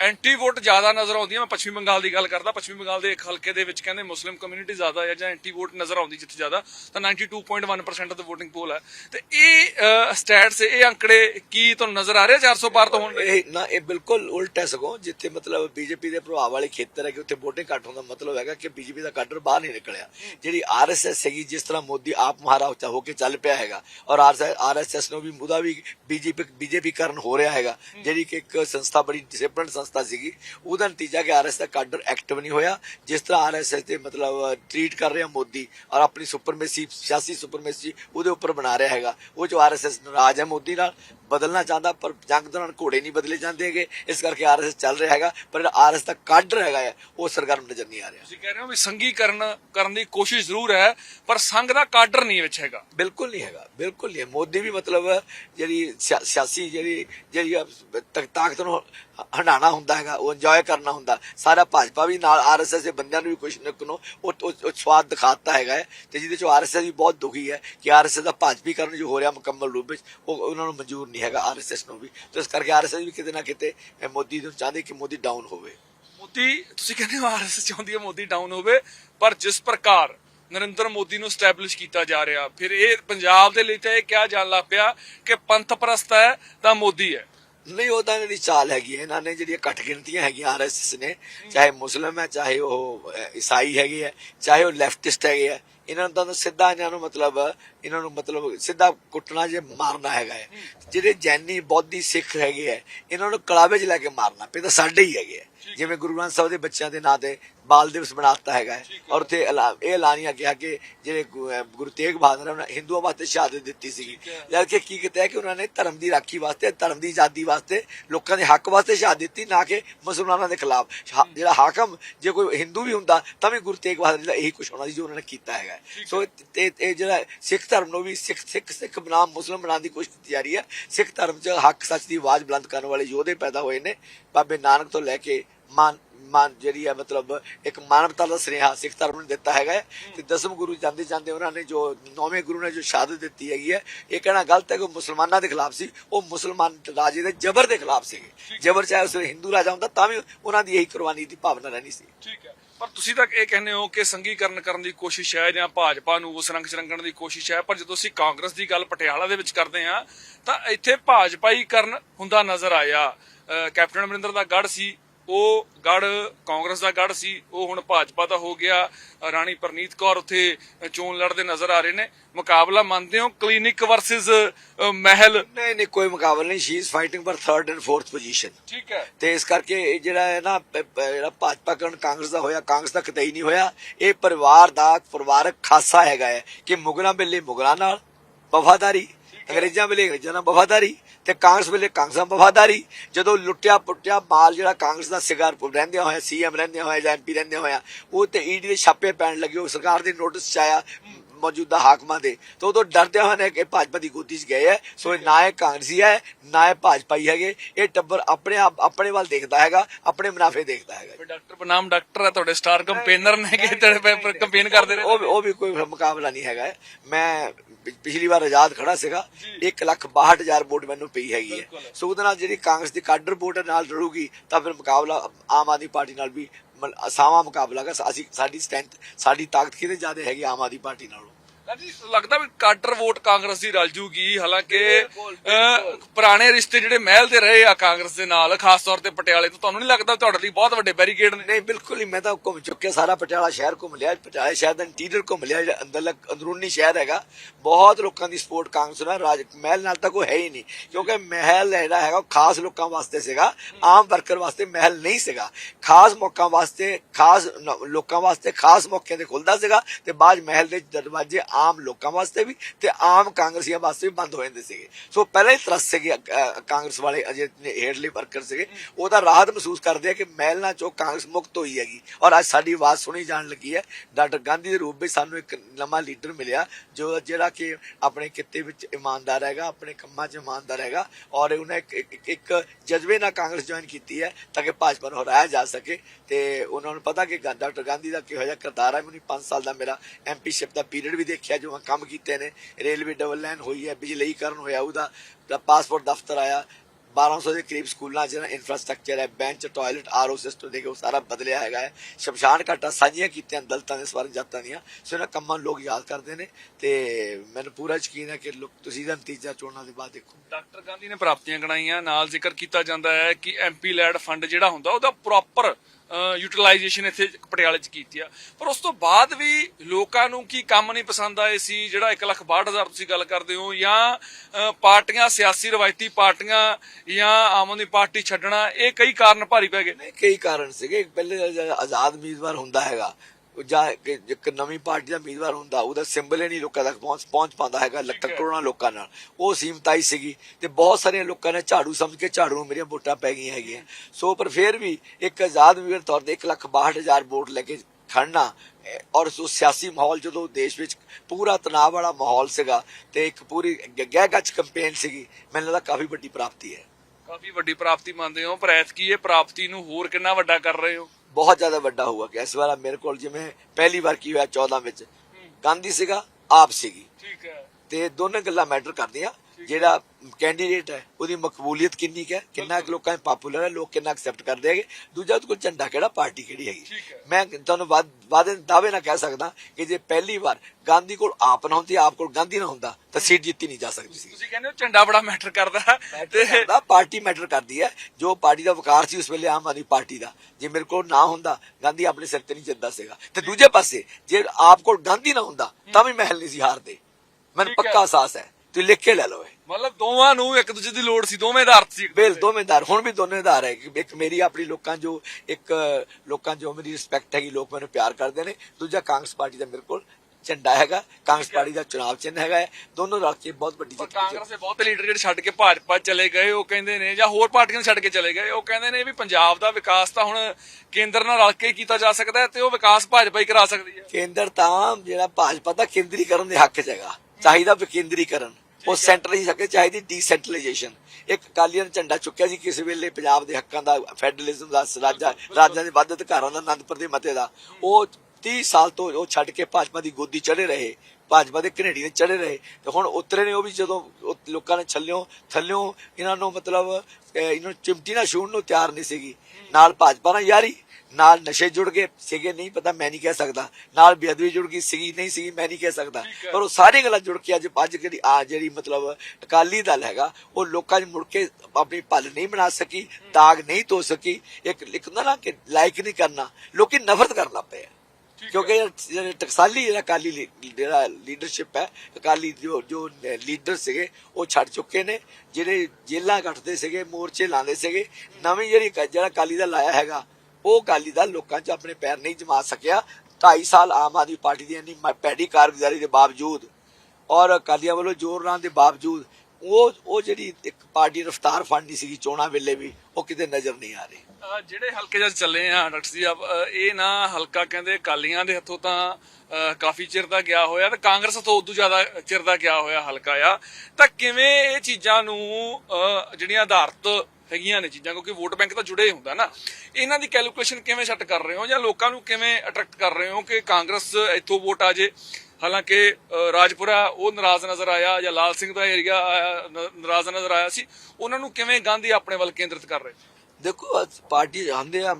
ਐਂਟੀ ਵੋਟ ਜ਼ਿਆਦਾ ਨਜ਼ਰ ਆਉਂਦੀ ਹੈ ਮੈਂ ਪੱਛਮੀ ਬੰਗਾਲ ਦੀ ਗੱਲ ਕਰਦਾ, ਪੱਛਮੀ ਬੰਗਾਲ ਦੇ ਇੱਕ ਹਲਕੇ ਦੇ ਵਿੱਚ ਕਹਿੰਦੇ ਮੁਸਲਿਮ ਕਮਿਊਨਿਟੀ ਜ਼ਿਆਦਾ ਹੈ ਜਾਂ ਐਂਟੀ ਵੋਟ ਨਜ਼ਰ ਆਉਂਦੀ ਜਿੱਥੇ ਜ਼ਿਆਦਾ, ਤਾਂ 92.1% ਦਾ VOTING ਪੋਲ ਹੈ ਤੇ ਇਹ ਸਟੈਟਸ ਇਹ ਅੰਕੜੇ ਕੀ ਤੁਹਾਨੂੰ ਨਜ਼ਰ ਆ ਰਿਹਾ 400 ਪਾਰ ਤੋਂ ਹੁਣ ਇਹ ਨਾ, ਇਹ ਬਿਲਕੁਲ ਉਲਟ ਹੈ ਸਗੋਂ, ਜਿੱਥੇ ਮਤਲਬ ਬੀਜੇਪੀ ਦੇ ਪ੍ਰਭਾਵ ਵਾਲੇ ਖੇਤਰ ਹੈ ਕਿ ਉੱਥੇ ਵੋਟੇ ਘੱਟ ਹੋਣ ਮਤਲਬ ਹੈਗਾ ਕਿ ਬੀਜੇਪੀ ਦਾ ਕਾਡਰ ਬਾਹਰ ਨਹੀਂ ਨਿਕਲਿਆ। ਜਿਹੜੀ ਆਰਐਸਐਸ ਹੈਗੀ, ਜਿਸ ਤਰ੍ਹਾਂ ਮੋਦੀ ਆਪ ਮਹਾਰਾ ਉੱਚਾ ਹੋ ਕੇ ਚੱਲ ਪਿਆ ਹੈਗਾ। ਔਰ ਆਰਐਸਐਸ ਨੂੰ ਵੀ ਮੁਦਾ ਵੀ ਬੀਜੇਪੀ ਬੀਜੇਪੀ ਕਰਨ ਹੋ ਰਿਹਾ ਹੈਗਾ। ਜਿਹੜੀ ਕਿ ਇੱਕ ਸੰਸਥਾ ਬੜੀ ਡਿਸਪਲਿਨ ਸੰਸਥਾ ਸੀਗੀ ਉਹਦਾ ਨਤੀਜਾ ਕਿ ਆਰਐਸ ਦਾ ਕਾਡਰ ਐਕਟਿਵ ਨਹੀਂ ਹੋਇਆ। ਜਿਸ ਤਰ੍ਹਾਂ ਆਰਐਸਐਸ ਦੇ ਮਤਲਬ ਟ੍ਰੀਟ ਕਰ ਰਿਹਾ ਮੋਦੀ ਔਰ ਆਪਣੀ ਸੁਪਰਮੇਸੀ ਸਿਆਸੀ ਸੁਪਰਮੇਸੀ ਉਹਦੇ ਉੱਪਰ ਬਣਾ ਰਿਹਾ ਹੈਗਾ। ਉਹ ਜੋ ਆਰਐਸਐਸ ਨਾਰਾਜ਼ ਹੈ ਮੋਦੀ ਨਾਲ। ਬਦਲਣਾ ਚਾਹੁੰਦਾ ਪਰ ਜੰਗ ਦੌਰਾਨ ਘੋੜੇ ਨਹੀਂ ਬਦਲੇ ਜਾਂਦੇ ਹੈਗੇ। ਇਸ ਕਰਕੇ ਆਰਐਸ ਚੱਲ ਰਿਹਾ ਹੈਗਾ ਪਰ ਜਿਹੜਾ ਆਰਐਸ ਦਾ ਕਾਡਰ ਹੈਗਾ ਹੈ, ਉਹ ਸਰਕਾਰ ਨੂੰ ਨਜ਼ਰ ਨਹੀਂ ਆ ਰਿਹਾ। ਤੁਸੀਂ ਕਹਿ ਰਹੇ ਹੋ ਵੀ ਸੰਘੀਕਰਨ ਕਰਨ ਦੀ ਕੋਸ਼ਿਸ਼ ਜ਼ਰੂਰ ਹੈ ਪਰ ਸੰਘ ਦਾ ਕਾਡਰ ਨਹੀਂ ਵਿੱਚ ਹੈਗਾ। ਬਿਲਕੁਲ ਨਹੀਂ ਹੈਗਾ ਬਿਲਕੁਲ ਨਹੀਂ। ਮੋਦੀ ਵੀ ਮਤਲਬ ਜਿਹੜੀ ਸਿਆ- ਸਿਆਸੀ ਜਿਹੜੀ ਜਿਹੜੀ ਤਾਕਤ ਨੂੰ ਹੰਡਾਣਾ ਹੁੰਦਾ ਹੈਗਾ ਉਹ ਇੰਜੋਏ ਕਰਨਾ ਹੁੰਦਾ। ਸਾਰਾ ਭਾਜਪਾ ਵੀ ਨਾਲ ਆਰਐਸਐਸ ਦੇ ਬੰਦਿਆਂ ਨੂੰ ਵੀ ਕੁਝ ਨਾ ਕੁਝ ਉਹ ਸਵਾਦ ਦਿਖਾਤਾ ਹੈਗਾ ਤੇ ਜਿਹਦੇ ਚ ਆਰਐਸਐਸ ਵੀ ਬਹੁਤ ਦੁਖੀ ਹੈ ਕਿ ਆਰਐਸਐਸ ਦਾ ਭਾਜਪੀਕਰਨ ਜੋ ਹੋ ਰਿਹਾ ਮੁਕੰਮਲ ਰੂਪ ਵਿੱਚ ਉਹ ਉਹਨਾਂ ਨੂੰ ਮਨਜ਼ੂਰ ਨਹੀਂ ਹੈਗਾ ਆਰਐਸਐਸ ਨੂੰ ਵੀ। ਤੇ ਇਸ ਕਰਕੇ ਆਰਐਸਐਸ ਵੀ ਕਿਤੇ ਨਾ ਕਿਤੇ ਮੋਦੀ ਨੂੰ ਚਾਹੁੰਦੇ ਕਿ ਮੋਦੀ ਡਾਊਨ ਹੋਵੇ। ਮੋਦੀ ਤੁਸੀਂ ਕਹਿੰਦੇ ਹੋ ਆਰਐਸ ਚਾਹੁੰਦੀ ਹੈ ਮੋਦੀ ਡਾਊਨ ਹੋਵੇ ਪਰ ਜਿਸ ਪ੍ਰਕਾਰ ਨਰਿੰਦਰ ਮੋਦੀ ਨੂੰ ਸਟੈਬਲਿਸ਼ ਕੀਤਾ ਜਾ ਰਿਹਾ ਫਿਰ ਇਹ ਪੰਜਾਬ ਦੇ ਲਈ ਤਾਂ ਇਹ ਕਿਹਾ ਜਾਣ ਲੱਗ ਪਿਆ ਕਿ ਪੰਥ ਪ੍ਰਸਤ ਹੈ ਤਾਂ ਮੋਦੀ ਹੈ। ਨਹੀਂ ਉਹ ਤਾਂ ਇਹਨਾਂ ਦੀ ਚਾਲ ਹੈਗੀ ਹੈ ਇਹਨਾਂ ਨੇ ਜਿਹੜੀਆਂ ਘੱਟ ਗਿਣਤੀਆਂ ਹੈਗੀਆਂ ਆਰਐਸਐਸ ਨੇ ਚਾਹੇ ਮੁਸਲਮ ਹੈ ਚਾਹੇ ਉਹ ਈਸਾਈ ਹੈਗੇ ਹੈ ਚਾਹੇ ਉਹ ਲੈਫਟਿਸਟ ਹੈਗੇ ਹੈ ਇਹਨਾਂ ਨੂੰ ਤਾਂ ਸਿੱਧਾ ਇਹਨਾਂ ਨੂੰ ਮਤਲਬ ਇਹਨਾਂ ਨੂੰ ਮਤਲਬ ਸਿੱਧਾ ਕੁੱਟਣਾ ਜੇ ਮਾਰਨਾ ਹੈਗਾ ਹੈ। ਜਿਹੜੇ ਜੈਨੀ ਬੌද්ධੀ ਸਿੱਖ ਹੈਗੇ ਹੈ ਇਹਨਾਂ ਨੂੰ ਕਲਾਵੇ 'ਚ ਲੈ ਕੇ ਮਾਰਨਾ ਪਏ ਤਾਂ ਸਾਡੇ ਹੀ ਹੈਗੇ ਹੈ। ਜਿਵੇਂ ਗੁਰੂ ਗ੍ਰੰਥ ਸਾਹਿਬ ਦੇ ਬੱਚਿਆਂ ਦੇ ਨਾਂ ਤੇ ਬਾਲ ਦਿਵਸ ਬਣਾਤਾ ਹੈਗਾ। ਔਰ ਉੱਥੇ ਇਹ ਐਲਾਨੀਆਂ ਗਿਆ ਕਿ ਜਿਹੜੇ ਗੁਰੂ ਤੇਗ ਬਹਾਦਰ ਨੇ ਹਿੰਦੂਆਂ ਵਾਸਤੇ ਸ਼ਹਾਦਤ ਦਿੱਤੀ ਸੀਗੀ। ਜਦ ਕਿ ਕੀ ਕੀਤਾ ਹੈ ਕਿ ਉਹਨਾਂ ਨੇ ਧਰਮ ਦੀ ਰਾਖੀ ਵਾਸਤੇ ਧਰਮ ਦੀ ਆਜ਼ਾਦੀ ਵਾਸਤੇ ਲੋਕਾਂ ਦੇ ਹੱਕ ਵਾਸਤੇ ਸ਼ਹਾਦਤ ਦਿੱਤੀ ਨਾ ਕਿ ਮੁਸਲਮਾਨਾਂ ਦੇ ਖਿਲਾਫ। ਸ਼ਾ- ਜਿਹੜਾ ਹਾਕਮ ਜੇ ਕੋਈ ਹਿੰਦੂ ਵੀ ਹੁੰਦਾ ਤਾਂ ਵੀ ਗੁਰੂ ਤੇਗ ਬਹਾਦਰ ਜੀ ਦਾ ਇਹੀ ਕੁਝ ਹੋਣਾ ਸੀ ਜੋ ਉਹਨਾਂ ਨੇ ਕੀਤਾ ਹੈਗਾ ਸੋ ਇਹ ਜਿਹੜਾ ਸਿੱਖ ਧਰਮ ਨੂੰ ਵੀ ਸਿੱਖ ਸਿੱਖ ਸਿੱਖ ਬਨਾਮ ਮੁਸਲਮ ਬਣਾਉਣ ਦੀ ਕੋਸ਼ਿਸ਼ ਕੀਤੀ ਜਾ ਰਹੀ ਹੈ। ਸਿੱਖ ਧਰਮ 'ਚ ਹੱਕ ਸੱਚ ਦੀ ਆਵਾਜ਼ ਬੁਲੰਦ ਕਰਨ ਵਾਲੇ ਯੋਧੇ ਪੈਦਾ ਹੋਏ ਨੇ। ਬਾਬੇ ਨਾਨਕ ਤੋਂ ਲੈ ਕੇ ਮਾਨ ਮਾਨ ਜਿਹੜੀ ਹੈ ਮਤਲਬ ਇੱਕ ਮਾਨਵਤਾ ਦਾ ਸੁਨੇਹਾ ਸਿੱਖ ਧਰਮ ਨੂੰ ਦਿੱਤਾ ਹੈਗਾ ਤੇ ਦਸਮ ਗੁਰੂ ਜਾਂਦੇ ਜਾਂਦੇ ਉਹਨਾਂ ਨੇ ਜੋ ਨੌਵੇਂ ਗੁਰੂ ਨੇ ਜੋ ਸ਼ਹਾਦਤ ਦਿੱਤੀ ਹੈਗੀ ਹੈ ਇਹ ਕਹਿਣਾ ਗਲਤ ਹੈ ਕਿ ਮੁਸਲਮਾਨਾਂ ਦੇ ਖਿਲਾਫ ਸੀ ਉਹ ਮੁਸਲਮਾਨ ਰਾਜੇ ਦੇ ਜ਼ਬਰ ਦੇ ਖਿਲਾਫ ਸੀਗੇ। ਜ਼ਬਰ ਚਾਹੇ ਉਸ ਹਿੰਦੂ ਰਾਜਾ ਹੁੰਦਾ ਤਾਂ ਵੀ ਉਹਨਾਂ ਦੀ ਇਹੀ ਕੁਰਬਾਨੀ ਦੀ ਭਾਵਨਾ ਰਹਿਣੀ ਸੀ। ਠੀਕ ਹੈ। ਪਰ ਤੁਸੀਂ ਤਾਂ ਇਹ ਕਹਿੰਦੇ ਹੋ ਕਿ ਸੰਘੀਕਰਨ ਕਰਨ ਦੀ ਕੋਸ਼ਿਸ਼ ਹੈ ਜਾਂ ਭਾਜਪਾ ਨੂੰ ਉਸ ਰੰਗ ਚਰੰਗਣ ਦੀ ਕੋਸ਼ਿਸ਼ ਹੈ ਪਰ ਜਦੋਂ ਅਸੀਂ ਕਾਂਗਰਸ ਦੀ ਗੱਲ ਪਟਿਆਲਾ ਦੇ ਵਿੱਚ ਕਰਦੇ ਹਾਂ ਤਾਂ ਇੱਥੇ ਭਾਜਪਾਈਕਰਨ ਹੁੰਦਾ ਨਜ਼ਰ ਆਇਆ। ਕੈਪਟਨ ਅਮਰਿੰਦਰ ਦਾ ਗੜ ਸੀ ਉਹ ਗੜ ਕਾਂਗਰਸ ਦਾ ਗੜ ਸੀ ਉਹ ਹੁਣ ਭਾਜਪਾ ਦਾ ਹੋ ਗਿਆ। ਰਾਣੀ ਪ੍ਰਨੀਤ ਕੌਰ ਉੱਥੇ ਚੋਣ ਲੜਦੇ ਨਜ਼ਰ ਆ ਰਹੇ ਨੇ। ਮੁਕਾਬਲਾ ਮੰਨਦੇ ਹੋ? Clinic versus Mahal? ਨਹੀਂ ਨਹੀਂ ਕੋਈ ਮੁਕਾਬਲਾ ਨਹੀਂ। She is fighting for third and fourth position ਠੀਕ ਹੈ। ਤੇ ਇਸ ਕਰਕੇ ਇਹ ਜਿਹੜਾ ਹੈ ਨਾ ਜਿਹੜਾ ਭਾਜਪਾ ਕਰਨ ਕਾਂਗਰਸ ਦਾ ਹੋਇਆ ਕਾਂਗਰਸ ਦਾ ਕਿਤੇ ਹੀ ਨਹੀਂ ਹੋਇਆ। ਇਹ ਪਰਿਵਾਰ ਦਾ ਪਰਿਵਾਰਕ ਖਾਸਾ ਹੈਗਾ ਹੈ ਕਿ ਮੁਗਲਾਂ ਵੇਲੇ ਮੁਗਲਾਂ ਨਾਲ ਵਫਾਦਾਰੀ ਅੰਗਰੇਜ਼ਾਂ ਵੇਲੇ ਅੰਗਰੇਜ਼ਾਂ ਨਾਲ ਵਫਾਦਾਰੀ ਤੇ ਕਾਂਗਰਸ ਵੇਲੇ ਕਾਂਗਰਸ ਨਾਲ ਵਫਾਦਾਰੀ। ਜਦੋਂ ਲੁੱਟਿਆ ਪੁੱਟਿਆ ਮਾਲ ਜਿਹੜਾ ਕਾਂਗਰਸ ਦਾ ਸਿਗਾਰ ਰਹਿੰਦਿਆਂ ਹੋਇਆ ਸੀਐਮ ਰਹਿੰਦਿਆਂ ਹੋਇਆ ਜਾਂ ਐਮਪੀ ਰਹਿੰਦਿਆਂ ਹੋਇਆ ਉਹ ਤੇ ਈਡੀ ਦੇ ਛਾਪੇ ਪੈਣ ਲੱਗੇ ਉਹ ਸਰਕਾਰ ਦੇ ਨੋਟਿਸ ਚ ਆਇਆ ਮੌਜੂਦਾ ਹਾਕਮਾਂ ਦੇ। ਤੋਂ ਉਦੋਂ ਡਰਦੇ ਹੋਏ ਨੇ ਕਿ ਭਾਜਪਾ ਦੀ ਗੋਦੀ 'ਚ ਗਏ ਹੈ। ਸੋ ਇਹ ਨਾ ਇਹ ਕਾਂਗਰਸੀ ਹੈ ਨਾ ਇਹ ਭਾਜਪਾਈ ਹੈਗੇ। ਇਹ ਟੱਬਰ ਆਪਣੇ ਆਪ ਆਪਣੇ ਵੱਲ ਦੇਖਦਾ ਹੈਗਾ ਆਪਣੇ ਮੁਨਾਫੇ ਦੇਖਦਾ ਹੈਗਾ ਡਾਕਟਰ ਬਨਾਮ ਡਾਕਟਰ ਹੈ ਤੁਹਾਡੇ ਸਟਾਰ ਕੰਪੇਨਰ ਨੇ ਕਿ ਤੇਰੇ ਕੰਪੇਨ ਕਰਦੇ ਰਹੇ? ਉਹ ਵੀ- ਉਹ ਵੀ ਕੋਈ ਮੁਕਾਬਲਾ ਨਹੀਂ ਹੈਗਾ। ਮੈਂ ਪਿਛਲੀ ਵਾਰ ਆਜ਼ਾਦ ਖੜਾ ਸੀਗਾ 1 ਲੱਖ 62000 ਵੋਟ ਮੈਨੂੰ ਪਈ ਹੈਗੀ ਹੈ। ਸੋ ਉਹਦੇ ਨਾਲ ਜਿਹੜੀ ਕਾਂਗਰਸ ਦੀ ਕਾਡਰ ਵੋਟ ਨਾਲ ਲੜੂਗੀ ਤਾਂ ਫਿਰ ਮੁਕਾਬਲਾ ਆਮ ਆਦਮੀ ਪਾਰਟੀ ਨਾਲ ਵੀ ਅਸਾਵਾਂ ਮੁਕਾਬਲਾ ਹੈਗਾ। ਅਸੀਂ ਸਾਡੀ ਸਟਰੈਂਥ ਸਾਡੀ ਤਾਕਤ ਕਿਤੇ ਜ਼ਿਆਦਾ ਹੈਗੀ ਆਮ ਆਦਮੀ ਪਾਰਟੀ ਨਾਲੋਂ? ਜੀ ਲੱਗਦਾ ਵੀ ਕਾਡਰ ਵੋਟ ਕਾਂਗਰਸ ਦੀ ਰਲ ਜੂਗੀ ਹਾਲਾਂਕਿ ਪੁਰਾਣੇ ਰਿਸ਼ਤੇ ਜਿਹੜੇ ਮਹਿਲ ਦੇ ਰਹੇ ਆ ਕਾਂਗਰਸ ਦੇ ਨਾਲ ਖਾਸ ਤੌਰ ਤੇ ਪਟਿਆਲੇ ਤੋਂ ਤੁਹਾਨੂੰ ਨਹੀਂ ਲੱਗਦਾ ਤੁਹਾਡੇ ਲਈ ਬਹੁਤ ਵੱਡੇ ਬੈਰੀਕੇਡ ਨੇ? ਨਹੀਂ ਬਿਲਕੁਲ ਨਹੀਂ ਮੈਂ ਤਾਂ ਘੁੰਮ ਚੁੱਕਿਆ ਸਾਰਾ ਪਟਿਆਲਾ ਸ਼ਹਿਰ ਘੁੰਮ ਲਿਆ ਪਟਿਆਲਾ ਸ਼ਹਿਰ ਦਾ ਇੰਟੀਰੀਅਰ ਘੁੰਮ ਲਿਆ ਜਿਹੜਾ ਅੰਦਰਲਾ ਅੰਦਰੂਨੀ ਸ਼ਹਿਰ ਹੈਗਾ ਬਹੁਤ ਲੋਕਾਂ ਦੀ ਸਪੋਰਟ ਕਾਂਗਰਸ ਨਾਲ ਰਾਜ ਮਹਿਲ ਨਾਲ ਤਾਂ ਕੋਈ ਹੈ ਹੀ ਨਹੀਂ ਕਿਉਂਕਿ ਮਹਿਲ ਜਿਹੜਾ ਹੈਗਾ ਉਹ ਖਾਸ ਲੋਕਾਂ ਵਾਸਤੇ ਸੀਗਾ ਆਮ ਵਰਕਰ ਵਾਸਤੇ ਮਹਿਲ ਨਹੀਂ ਸੀਗਾ ਖਾਸ ਮੌਕਾਂ ਵਾਸਤੇ ਖਾਸ ਲੋਕਾਂ ਵਾਸਤੇ ਖਾਸ ਮੌਕਿਆਂ ਤੇ ਖੁੱਲਦਾ ਸੀਗਾ ਤੇ ਬਾਅਦ ਮਹਿਲ ਦੇ ਦਰਵਾਜ਼ੇ ਆਮ ਲੋਕਾਂ ਵਾਸਤੇ ਵੀ ਤੇ ਆਮ ਕਾਂਗਰਸੀਆਂ ਵਾਸਤੇ ਵੀ ਬੰਦ ਹੋ ਜਾਂਦੇ ਸੀਗੇ। ਸੋ ਪਹਿਲਾਂ ਹੀ ਤਰਸ ਸੀਗੇ ਕਾਂਗਰਸ ਵਾਲੇ ਅਜੇ ਹੇਠਲੇ ਵਰਕਰ ਸੀਗੇ। ਉਹਦਾ ਰਾਹਤ ਮਹਿਸੂਸ ਕਰਦੇ ਆ ਕਿ ਮਹਿਲ ਚੋ ਕਾਂਗਰਸ ਮੁਕਤ ਹੋਈ ਹੈਗੀ। ਔਰ ਅੱਜ ਸਾਡੀ ਆਵਾਜ਼ ਸੁਣੀ ਜਾਣ ਲੱਗੀ ਹੈ। ਡਾਕਟਰ ਗਾਂਧੀ ਦੇ ਰੂਪ ਵਿੱਚ ਸਾਨੂੰ ਇੱਕ ਨਵਾਂ ਲੀਡਰ ਮਿਲਿਆ ਜੋ ਜਿਹੜਾ ਕਿ ਆਪਣੇ ਕਿੱਤੇ ਵਿੱਚ ਇਮਾਨਦਾਰ ਹੈਗਾ ਆਪਣੇ ਕੰਮਾਂ 'ਚ ਇਮਾਨਦਾਰ ਹੈਗਾ। ਔਰ ਉਹਨੇ ਇੱਕ- ਜਜ਼ਬੇ ਨਾਲ ਕਾਂਗਰਸ ਜੁਆਇਨ ਕੀਤੀ ਹੈ ਤਾਂ ਕਿ ਭਾਜਪਾ ਨੂੰ ਹਰਾਇਆ ਜਾ ਸਕੇ। ਤੇ ਉਹਨਾਂ ਨੂੰ ਪਤਾ ਕਿ ਡਾਕਟਰ ਗਾਂਧੀ ਦਾ ਕਿਹੋ ਜਿਹਾ ਕਿਰਦਾਰ ਹੈ। ਮੈਨੂੰ 5 ਸਾਲ ਦਾ ਮੇਰਾ ਐਮਪੀਸ਼ਿਪ ਦਾ ਪੀਰੀਅਡ ਵੀ ਦੇਖਿਆ ਜੋ ਕੰਮ ਕੀਤੇ ਨੇ। ਰੇਲਵੇ ਡਬਲ ਲਾਈਨ ਹੋਈ ਹੈ ਬਿਜਲੀਕਰਨ ਹੋਇਆ, ਉਹਦਾ ਪਾਸਪੋਰਟ ਦਫ਼ਤਰ ਆਇਆ। 1200 ਦੇ ਕਰੀਬ ਸਕੂਲਾਂ 'ਚ ਇਨਫਰਾਸਟ੍ਰਕਚਰ ਹੈ ਬੈਂਚ ਟਾਇਲਟ ਆਰਓ ਸਿਸਟਮ ਦੇ ਸਾਰਾ ਬਦਲਿਆ ਹੈਗਾ ਹੈ। ਸ਼ਮਸ਼ਾਨ ਘਾਟਾਂ ਸਾਂਝੀਆਂ ਕੀਤੀਆਂ, ਦਲਤਾਂ ਦੇ ਸਵਰਨ ਜਾਤਾਂ ਦੀਆਂ। ਸੋ ਇਹਨਾਂ ਕੰਮਾਂ ਨੂੰ ਲੋਕ ਯਾਦ ਕਰਦੇ ਨੇ ਤੇ ਮੈਨੂੰ ਪੂਰਾ ਯਕੀਨ ਹੈ ਕਿ ਲੋਕ ਤੁਸੀਂ ਇਹਦਾ ਨਤੀਜਾ ਚੋਣਾਂ ਦੇ ਬਾਅਦ ਦੇਖੋ। ਡਾਕਟਰ ਗਾਂਧੀ ਨੇ ਪ੍ਰਾਪਤੀਆਂ ਗਣਾਈਆਂ, ਨਾਲ ਜ਼ਿਕਰ ਕੀਤਾ ਜਾਂਦਾ ਹੈ ਕਿ ਐਮਪੀ ਲੈਡ ਫੰਡ ਜਿਹੜਾ ਹੁੰਦਾ, ਉਹਦਾ ਪ੍ਰੋਪਰ ਯੂਟਿਲਾਈਜੇਸ਼ਨ ਇੱਥੇ ਪਟਿਆਲੇ 'ਚ ਕੀਤੀ ਆ। ਪਰ ਉਸ ਤੋਂ ਬਾਅਦ ਵੀ ਲੋਕਾਂ ਨੂੰ ਕੀ ਕੰਮ ਨਹੀਂ ਪਸੰਦ ਆਏ ਸੀ, ਜਿਹੜਾ 162000 ਤੁਸੀਂ ਗੱਲ ਕਰਦੇ ਹੋ, ਜਾਂ ਪਾਰਟੀਆਂ, ਸਿਆਸੀ ਰਵਾਇਤੀ ਪਾਰਟੀਆਂ, ਜਾਂ ਆਮ ਆਦਮੀ ਪਾਰਟੀ ਛੱਡਣਾ, ਇਹ ਕਈ ਕਾਰਨ ਭਾਰੀ ਪੈ ਗਏ। ਨਹੀਂ, ਕਈ ਕਾਰਨ ਸੀਗੇ। ਪਹਿਲੇ ਆਜ਼ਾਦ ਉਮੀਦਵਾਰ ਹੁੰਦਾ ਹੈਗਾ। ਜਾਂ ਕਿ ਇੱਕ ਨਵੀਂ ਪਾਰਟੀ ਦਾ ਉਮੀਦਵਾਰ ਹੁੰਦਾ ਉਹਦਾ ਸਿੰਬਲ ਹੀ ਨਹੀਂ ਲੋਕਾਂ ਤੱਕ ਪਹੁੰਚ ਪਹੁੰਚ ਪਾਉਂਦਾ ਹੈਗਾ ਲੱਖਾਂ। ਕਰੋੜਾਂ ਲੋਕਾਂ ਨਾਲ। ਉਹ ਸੀਮਤਾਈ ਸੀਗੀ ਤੇ ਬਹੁਤ ਸਾਰੇ ਲੋਕਾਂ ਨੇ ਝਾੜੂ ਸਮਝ ਕੇ ਝਾੜੂ ਨੂੰ ਮੇਰੀਆਂ ਵੋਟਾਂ ਪੈ ਗਈਆਂ ਹੈਗੀਆਂ। ਸੋ ਪਰ ਫਿਰ ਵੀ ਇੱਕ ਆਜ਼ਾਦ ਉਮੀਦਵਾਰ ਤੌਰ ਤੇ 162000 ਵੋਟ ਲੈ ਕੇ ਖੜਨਾ ਔਰ ਸੋ ਸਿਆਸੀ ਮਾਹੌਲ ਜਦੋਂ ਦੇਸ਼ ਵਿੱਚ ਪੂਰਾ ਤਣਾਅ ਵਾਲਾ ਮਾਹੌਲ ਸੀਗਾ ਤੇ ਇੱਕ ਪੂਰੀ ਗਹਿ ਗੱਚ ਕੰਪੇਨ ਸੀਗੀ ਮੈਨੂੰ ਲੱਗਦਾ ਕਾਫੀ ਵੱਡੀ ਪ੍ਰਾਪਤੀ ਹੈ। ਕਾਫੀ ਵੱਡੀ ਪ੍ਰਾਪਤੀ ਮੰਨਦੇ ਹੋ ਪਰ ਐਤਕੀ ਇਹ ਪ੍ਰਾਪਤੀ ਨੂੰ ਹੋਰ ਕਿੰਨਾ ਵੱਡਾ ਕਰ ਰਹੇ ਹੋ? ਬਹੁਤ ਜ਼ਿਆਦਾ ਵੱਡਾ ਹੋਊਗਾ ਕਿ ਇਸ ਵਾਰ ਮੇਰੇ ਕੋਲ ਜਿਵੇਂ ਪਹਿਲੀ ਵਾਰ ਕੀ ਹੋਇਆ 14 ਵਿੱਚ। ਗਾਂਧੀ ਸੀਗਾ ਆਪ ਸੀਗੀ। ਠੀਕ ਹੈ। ਤੇ ਦੋਨੇ ਗੱਲਾਂ ਮੈਟਰ ਕਰਦੀਆਂ। ਜਿਹੜਾ ਕੈਂਡੀਡੇਟ ਹੈ ਉਹਦੀ ਮਕਬੂਲੀਅਤ ਕਿੰਨੀ ਹੈ ਕਿੰਨਾ ਕੁ ਲੋਕਾਂ 'ਚ ਪਪੂਲਰ ਹੈ ਲੋਕ ਕਿੰਨਾ ਐਕਸੈਪਟ ਕਰਦੇ ਹੈਗੇ। ਦੂਜਾ ਉਹਦੇ ਕੋਲ ਝੰਡਾ ਕਿਹੜਾ ਪਾਰਟੀ ਕਿਹੜੀ ਹੈਗੀ। ਮੈਂ ਤੁਹਾਨੂੰ ਵਾਅਦੇ ਦਾਅਵੇ ਨਾਲ ਕਹਿ ਸਕਦਾ ਕਿ ਜੇ ਪਹਿਲੀ ਵਾਰ ਗਾਂਧੀ ਕੋਲ ਆਪ ਨਾ ਹੁੰਦੀ ਆਪ ਕੋਲ ਗਾਂਧੀ ਨਾ ਹੁੰਦਾ ਤਾਂ ਸੀਟ ਜਿੱਤੀ ਨਹੀਂ ਜਾ ਸਕਦੀ ਸੀ ਤੁਸੀਂ ਕਹਿੰਦੇ ਹੋ ਝੰਡਾ ਬੜਾ ਮੈਟਰ ਕਰਦਾ। ਮੈਟਰ ਕਰਦਾ ਪਾਰਟੀ ਮੈਟਰ ਕਰਦੀ ਹੈ। ਜੋ ਪਾਰਟੀ ਦਾ ਵਿਕਾਰ ਸੀ ਉਸ ਵੇਲੇ ਆਮ ਆਦਮੀ ਪਾਰਟੀ ਦਾ। ਜੇ ਮੇਰੇ ਕੋਲ ਨਾ ਹੁੰਦਾ ਗਾਂਧੀ ਆਪਣੇ ਸਿਰ ਤੇ ਨਹੀਂ ਜਿੱਤਦਾ ਸੀਗਾ। ਤੇ ਦੂਜੇ ਪਾਸੇ ਜੇ ਆਪ ਕੋਲ ਗਾਂਧੀ ਨਾ ਹੁੰਦਾ ਤਾਂ ਵੀ ਮਹਿਲ ਨਹੀਂ ਸੀ ਹਾਰਦੇ। ਮੈਨੂੰ। ਪੱਕਾ ਅਹਿਸਾਸ ਹੈ। ਤੁਸੀਂ ਲਿਖ ਕੇ ਲੈ ਲਓ ਇਹ। ਮਤਲਬ ਦੋਵਾਂ ਨੂੰ ਇੱਕ ਦੂਜੇ ਦੀ ਲੋੜ ਸੀ ਦੋਵੇਂ ਦਾ ਅਰਥ ਸੀ ਇੱਕ ਬਿਲ। ਦੋਵੇਂਦਾਰ ਹੁਣ ਵੀ ਦੋਨੇਦਾਰ ਹੈ। ਕਿ ਇੱਕ ਮੇਰੀ ਆਪਣੀ ਲੋਕਾਂ ਜੋ ਇੱਕ ਲੋਕਾਂ ਜੋ ਮੇਰੀ ਰਿਸਪੈਕਟ ਹੈਗੀ ਲੋਕ ਮੈਨੂੰ ਪਿਆਰ ਕਰਦੇ ਨੇ। ਦੂਜਾ ਕਾਂਗਰਸ ਪਾਰਟੀ ਦਾ ਮੇਰੇ ਕੋਲ ਝੰਡਾ ਹੈਗਾ। ਕਾਂਗਰਸ ਹੈ। ਪਾਰਟੀ ਦਾ ਚੁਣਾਵ ਚਿੰਨ੍ਹ ਹੈਗਾ ਹੈ। ਦੋਨੋਂ ਰਲ ਕੇ ਬਹੁਤ ਵੱਡੀ ਪਰ ਜਿੱਤ ਕਾਂਗਰਸ ਦੇ ਬਹੁਤ ਲੀਡਰ ਜਿਹੜੇ ਛੱਡ ਕੇ ਭਾਜਪਾ ਚਲੇ ਗਏ ਉਹ ਕਹਿੰਦੇ ਨੇ ਜਾਂ ਹੋਰ ਪਾਰਟੀਆਂ ਨੂੰ ਛੱਡ ਕੇ ਚਲੇ ਗਏ ਉਹ ਕਹਿੰਦੇ ਨੇ ਵੀ ਪੰਜਾਬ ਦਾ ਵਿਕਾਸ ਤਾਂ ਹੁਣ ਕੇਂਦਰ ਨਾਲ ਰਲ ਕੇ ਹੀ ਕੀਤਾ ਜਾ ਸਕਦਾ ਹੈ ਤੇ ਉਹ ਵਿਕਾਸ ਭਾਜਪਾ ਹੀ ਕਰਾ ਸਕਦੀ ਹੈ। ਕੇਂਦਰ ਤਾਂ ਜਿਹੜਾ ਭਾਜਪਾ ਦਾ ਕੇਂਦਰੀਕਰਨ ਦੇ ਹੱਕ 'ਚ ਹੈਗਾ। ਚਾਹੀਦਾ ਵਿਕੇਂਦਰੀਕਰਨ ਉਹ ਸੈਂਟਰ ਨਹੀਂ ਸਕੇ ਚਾਹੀਦੀ ਡੀਸੈਂਟਰਲਾਈਜੇਸ਼ਨ ਇੱਕ ਅਕਾਲੀਆਂ ਨੇ ਝੰਡਾ ਚੁੱਕਿਆ ਸੀ ਕਿਸੇ ਵੇਲੇ ਪੰਜਾਬ ਦੇ ਹੱਕਾਂ ਦਾ ਫੈਡਰਲਿਜ਼ਮ ਦਾ ਰਾਜਾ ਰਾਜਾਂ ਦੇ ਵੱਧ ਅਧਿਕਾਰਾਂ ਦਾ ਆਨੰਦਪੁਰ ਦੇ ਮਤੇ ਦਾ। ਉਹ 30 ਸਾਲ ਤੋਂ ਉਹ ਛੱਡ ਕੇ ਭਾਜਪਾ ਦੀ ਗੋਦੀ ਚੜੇ ਰਹੇ। ਭਾਜਪਾ ਦੇ ਘਨੇੜੀ ਨੇ ਚੜੇ ਰਹੇ। ਤੇ ਹੁਣ ਉਤਰੇ ਨੇ ਉਹ ਵੀ ਜਦੋਂ ਲੋਕਾਂ ਨੇ ਛੱਲਿਓ ਥੱਲਿਓ ਇਹਨਾਂ ਨੂੰ ਮਤਲਬ ਇਹਨਾਂ ਨੂੰ ਚਿਮਟੀ ਨਾਲ ਛੂਣ ਨੂੰ ਤਿਆਰ ਨਹੀਂ ਸੀਗੀ। ਨਾਲ ਭਾਜਪਾ ਨਾਲ ਯਾਰੀ। ਨਾਲ ਨਸ਼ੇ ਜੁੜ ਗਏ ਸੀਗੇ ਨਹੀਂ ਪਤਾ ਮੈਂ ਨਹੀਂ ਕਹਿ ਸਕਦਾ। ਨਾਲ ਬੇਅਦਬੀ ਜੁੜ ਗਈ ਸੀਗੀ ਨਹੀਂ ਸੀਗੀ ਮੈਂ ਨਹੀਂ ਕਹਿ ਸਕਦਾ। ਪਰ ਉਹ ਸਾਰੀਆਂ ਗੱਲਾਂ ਜੁੜ ਕੇ ਅੱਜ ਅੱਜ ਜਿਹੜੀ ਆ ਜਿਹੜੀ ਮਤਲਬ ਅਕਾਲੀ ਦਲ ਹੈਗਾ ਉਹ ਲੋਕਾਂ 'ਚ ਮੁੜ ਕੇ ਆਪਣੀ ਪੱਲ ਨਹੀਂ ਬਣਾ ਸਕੀ ਦਾਗ ਨਹੀਂ ਧੋ ਸਕੀ। ਇੱਕ ਲਿਖਦਾ ਨਾ ਕਿ ਲਾਇਕ ਨਹੀਂ ਕਰਨਾ ਲੋਕੀ ਨਫ਼ਰਤ ਕਰਨ ਲੱਗ ਪਏ। ਕਿਉਂਕਿ ਜਿਹੜੇ ਟਕਸਾਲੀ ਜਿਹੜਾ ਅਕਾਲੀ ਲੀ- ਜਿਹੜਾ ਲੀਡਰਸ਼ਿਪ ਹੈ ਅਕਾਲੀ ਜੋ ਜੋ ਲੀਡਰ ਸੀਗੇ ਉਹ ਛੱਡ ਚੁੱਕੇ ਨੇ। ਜਿਹੜੇ ਜੇਲਾਂ ਕੱਟਦੇ ਸੀਗੇ ਮੋਰਚੇ ਲਾਉਂਦੇ ਸੀਗੇ ਨਵੀਂ ਜਿਹੜੀ ਜਿਹੜਾ ਅਕਾਲੀ ਦਾ ਲਾਇਆ ਹੈਗਾ ਉਹ ਅਕਾਲੀ ਦਲ ਲੋਕਾਂ 'ਚ ਆਪਣੇ ਪੈਰ ਨਹੀਂ ਜਮਾ ਸਕਿਆ। 2.5 ਸਾਲ ਆਮ ਆਦਮੀ ਪਾਰਟੀ ਦੀ ਇੰਨੀ ਮ- ਕਾਰਗੁਜ਼ਾਰੀ ਦੇ ਬਾਵਜੂਦ ਔਰ ਅਕਾਲੀਆਂ ਵੱਲੋਂ ਜ਼ੋਰ ਲਾਉਣ ਦੇ ਬਾਵਜੂਦ ਉਹ ਉਹ ਜਿਹੜੀ ਇੱਕ ਪਾਰਟੀ ਰਫਤਾਰ ਫੜਨੀ ਸੀਗੀ ਚੋਣਾਂ ਵੇਲੇ ਵੀ, ਉਹ ਕਿਤੇ ਨਜ਼ਰ ਨਹੀਂ ਆ ਰਹੀ। ਜਿਹੜੇ ਹਲਕੇ ਜਦ ਚੱਲੇ ਆ, ਡਾਕਟਰ ਜੀ ਇਹ ਨਾ ਹਲਕਾ ਕਹਿੰਦੇ ਕਾਲੀਆਂ ਦੇ ਹੱਥੋਂ ਤਾਂ ਕਾਫੀ ਚਿਰ ਦਾ ਗਿਆ ਹੋਇਆ ਤੇ ਕਾਂਗਰਸ ਤੋਂ ਉਦੋਂ ਜ਼ਿਆਦਾ ਚਿਰ ਦਾ ਗਿਆ ਹੋਇਆ ਹਲਕਾ ਆ। ਤਾਂ ਕਿਵੇਂ ਇਹ ਚੀਜ਼ਾਂ ਨੂੰ ਜਿਹੜੀਆਂ ਆਧਾਰਤ ਹੈਗੀਆਂ ਨੇ ਚੀਜ਼ਾਂ, ਕਿਉਂਕਿ ਵੋਟ ਬੈਂਕ ਤਾਂ ਜੁੜੇ ਹੁੰਦਾ ਨਾ। ਇਹਨਾਂ ਦੀ ਕੈਲਕੂਲੇਸ਼ਨ ਕਿਵੇਂ ਸੈੱਟ ਕਰ ਰਹੇ ਹੋ ਜਾਂ ਲੋਕਾਂ ਨੂੰ ਕਿਵੇਂ ਅਟਰੈਕਟ ਕਰ ਰਹੇ ਹੋ ਕਿ ਕਾਂਗਰਸ ਇੱਥੋਂ ਵੋਟ ਆ ਜੇ? ਹਾਲਾਂਕਿ ਰਾਜਪੁਰਾ, ਉਹ ਨਾਰਾਜ਼ ਨਜ਼ਰ ਆਇਆ ਜਾਂ ਲਾਲ ਸਿੰਘ ਦਾ ਏਰੀਆ ਨਾਰਾਜ਼ ਨਜ਼ਰ ਆਇਆ ਸੀ। ਉਹਨਾਂ ਨੂੰ ਕਿਵੇਂ ਗਾਂਧੀ ਆਪਣੇ ਵੱਲ ਕੇਂਦਰਿਤ ਕਰ ਰਹੇ? ਦੇਖੋ ਪਾਰਟੀ ਹੁੰਦੇ ਆ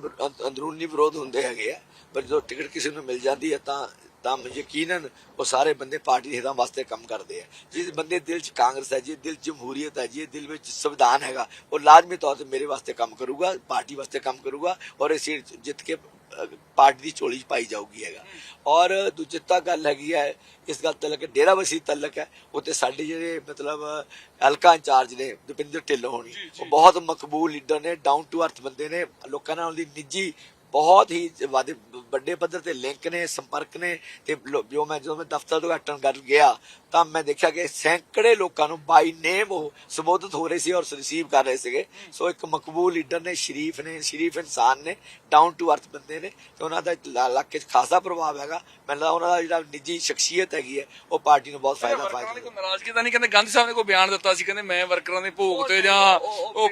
ਅੰਦਰੂਨੀ ਵਿਰੋਧ ਹੁੰਦੇ ਹੈਗੇ ਆ, ਪਰ ਜਦੋਂ ਟਿਕਟ ਕਿਸੇ ਨੂੰ ਮਿਲ ਜਾਂਦੀ ਹੈ ਤਾਂ ਤਾਂ ਯਕੀਨਨ ਉਹ ਸਾਰੇ ਬੰਦੇ ਪਾਰਟੀ ਦੇ ਹਿਤਾਂ ਵਾਸਤੇ ਕੰਮ ਕਰਦੇ ਆ। ਜਿਸ ਬੰਦੇ ਦਿਲ 'ਚ ਕਾਂਗਰਸ ਹੈ ਜੀ ਦਿਲ 'ਚ ਜਮਹੂਰੀਅਤ ਹੈ ਜੀ ਦਿਲ ਵਿੱਚ ਸੰਵਿਧਾਨ ਹੈਗਾ ਉਹ ਲਾਜ਼ਮੀ ਤੌਰ ਤੇ ਮੇਰੇ ਵਾਸਤੇ ਕੰਮ ਕਰੂਗਾ ਪਾਰਟੀ ਵਾਸਤੇ ਕੰਮ ਕਰੂਗਾ ਔਰ ਇਹ ਸੀਟ ਜਿੱਤ ਕੇ ਪਾਰਟੀ ਦੀ ਝੋਲੀ 'ਚ ਪਾਈ ਜਾਊਗੀ ਹੈਗਾ। ਔਰ ਦੂਜੀ ਤਾਂ ਗੱਲ ਹੈਗੀ ਹੈ ਇਸ ਗੱਲ ਤਲਕ ਡੇਰਾ ਵਸੀ ਤਲਕ ਹੈ ਉੱਤੇ ਸਾਡੇ ਜਿਹੜੇ ਮਤਲਬ ਹਲਕਾ ਇੰਚਾਰਜ ਨੇ ਦੁਪਿੰਦਰ ਢਿੱਲੋਂ ਹੋਣੀ ਉਹ ਬਹੁਤ ਮਕਬੂਲ ਲੀਡਰ ਨੇ ਡਾਊਨ ਟੂ ਅਰਥ ਬੰਦੇ ਨੇ ਲੋਕਾਂ ਨਾਲ ਉਹਦੀ ਨਿੱਜੀ ਬਹੁਤ ਹੀ ਵਾਦੇ ਵੱਡੇ ਪੱਧਰ ਤੇ ਲਿੰਕ ਨੇ ਸੰਪਰਕ ਨੇ ਤੇ ਜੋ ਮੈਂ ਜਦੋਂ ਮੈਂ ਦਫ਼ਤਰ ਉਦਘਾਟਨ ਕਰ ਗਿਆ ਤਾਂ ਮੈਂ ਦੇਖਿਆ ਕਿ ਸੈਂਕੜੇ ਲੋਕਾਂ ਨੂੰ ਬਾਈ ਨੇਮ ਉਹ ਸੰਬੋਧਿਤ ਹੋ ਰਹੇ ਸੀ ਔਰ ਰਿਸੀਵ ਕਰ ਰਹੇ ਸੀਗੇ। ਸੋ ਇੱਕ ਮਕਬੂਲ ਲੀਡਰ ਨੇ ਸ਼ਰੀਫ ਨੇ ਸ਼ਰੀਫ ਇਨਸਾਨ ਨੇ ਡਾਊਨ ਟੂ ਅਰਥ ਬੰਦੇ ਨੇ ਤੇ ਉਹਨਾਂ ਦਾ ਇਲਾ- ਇਲਾਕੇ 'ਚ ਖਾਸਾ ਪ੍ਰਭਾਵ ਹੈਗਾ। ਮੈਨੂੰ ਲੱਗਦਾ ਉਹਨਾਂ ਦਾ ਜਿਹੜਾ ਨਿੱਜੀ ਸ਼ਖਸੀਅਤ ਹੈਗੀ ਹੈ ਉਹ ਪਾਰਟੀ ਨੂੰ ਬਹੁਤ ਫਾਇਦਾ ਵਰਕਰਾਂ ਦੀ ਫਾਇਦਾ ਕੋਈ ਨਾਰਾਜ਼ਗੀ ਤਾਂ ਨਹੀਂ ਕਹਿੰਦੇ ਗਾਂਧੀ ਸਾਹਿਬ ਨੇ ਕੋਈ ਬਿਆਨ ਦਿੱਤਾ ਸੀ ਕਹਿੰਦੇ ਮੈਂ ਵਰਕਰਾਂ ਦੇ ਭੋਗ ਤੇ ਜਾਂ ਉਹ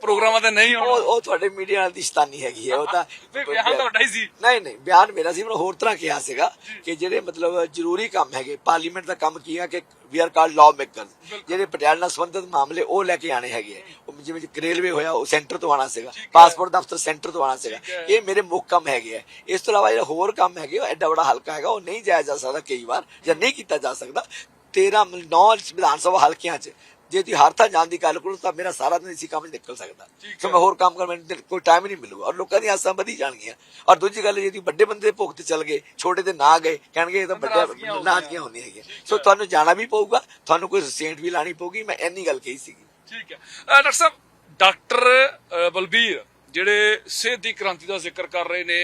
ਪ੍ਰੋਗਰਾਮਾਂ ਤੇ ਨਹੀਂ ਆਉਣਾ। ਉਹ ਤੁਹਾਡੇ ਮੀਡੀਆ ਨਾਲ ਦੀ ਸ਼ਤਾਨੀ ਹੈਗੀ ਹੈ ਉਹ ਤਾਂ ਬਿਆਨ ਤੁਹਾਡਾ ਹੀ ਸੀ। ਨਹੀਂ ਨਹੀਂ ਬਿਆਨ ਮੇਰਾ ਸੀ ਮੈਂ ਹੋਰ ਤਰ੍ਹਾਂ ਕਿਹਾ ਸੀਗਾ ਕਿ ਜਿਹੜੇ ਮਤਲਬ ਜ਼ਰੂਰੀ ਕੰਮ ਹੈਗੇ ਪਾਰਲੀਮੈਂਟ ਦਾ ਕੰਮ ਕੀ ਹੈ ਕਿ we are called law makers ਜਿਹੜੇ ਪਟਿਆਲਾ ਨਾਲ ਸੰਬੰਧਿਤ ਮਾਮਲੇ ਉਹ ਲੈ ਕੇ ਆਣੇ ਹੈਗੇ। ਉਹ ਜਿਵੇਂ ਰੇਲਵੇ ਹੋਇਆ ਉਹ ਸੈਂਟਰ ਤੋਂ ਆਣਾ ਸੀਗਾ। ਪਾਸਪੋਰਟ ਦਫ਼ਤਰ ਸੈਂਟਰ ਤੋਂ ਆਣਾ ਸੀਗਾ। ਇਹ ਮੇਰੇ ਮੁੱਖ ਕੰਮ ਹੈਗੇ ਆ। ਇਸ ਤੋਂ ਇਲਾਵਾ ਜਿਹੜਾ ਹੋਰ ਕੰਮ ਹੈਗੇ ਉਹ ਐਡਾ ਬੜਾ ਹਲਕਾ ਹੈਗਾ ਉਹ ਨਹੀਂ ਜਾਇਆ ਜਾ ਸਕਦਾ ਕਈ ਵਾਰ ਜਾਂ ਨਹੀਂ ਕੀਤਾ ਜਾ ਸਕਦਾ। 13 9 ਵਿਧਾਨ ਸਭਾ ਹਲਕਿਆਂ 'ਚ ਜੇ ਤੁਸੀਂ ਹਰ ਥਾਂ ਜਾਣ ਦੀ ਗੱਲ ਕਰੋ ਤਾਂ ਮੇਰਾ ਸਾਰਾ ਦਿਨ ਇਸੇ ਕੰਮ 'ਚ ਨਿਕਲ ਸਕਦਾ। ਸੋ। ਮੈਂ ਹੋਰ ਕੰਮ ਕਰਨ ਮੈਨੂੰ ਕੋਈ ਟਾਈਮ ਹੀ ਨਹੀਂ ਮਿਲੂਗਾ। ਔਰ ਲੋਕਾਂ ਦੀਆਂ ਆਸਾਂ ਵਧੀ ਜਾਣਗੀਆਂ। ਔਰ ਦੂਜੀ ਗੱਲ ਜੇ ਤੁਸੀਂ ਵੱਡੇ ਬੰਦੇ ਭੁੱਖ ਤੇ ਚੱਲ ਗਏ ਛੋਟੇ ਤੇ ਨਾ ਗਏ ਕਹਿਣਗੇ ਇਹ ਤਾਂ ਵੱਡੇ। ਨਾਰਾਜ਼ਗੀਆਂ ਹੁੰਦੀਆਂ ਹੈਗੀਆਂ। ਸੋ ਤੁਹਾਨੂੰ ਜਾਣਾ ਵੀ ਪਊਗਾ ਤੁਹਾਨੂੰ ਕੋਈ ਸੇਂਟ ਵੀ ਲਾਣੀ ਪਊਗੀ ਮੈਂ ਇੰਨੀ ਗੱਲ ਕਹੀ ਸੀਗੀ। ਠੀਕ ਹੈ। ਡਾਕਟਰ ਸਾਹਿਬ ਡਾਕਟਰ ਬਲਬੀਰ ਜਿਹੜੇ ਸਿਹਤ ਦੀ ਕ੍ਰਾਂਤੀ ਦਾ ਜ਼ਿਕਰ ਕਰ ਰਹੇ ਨੇ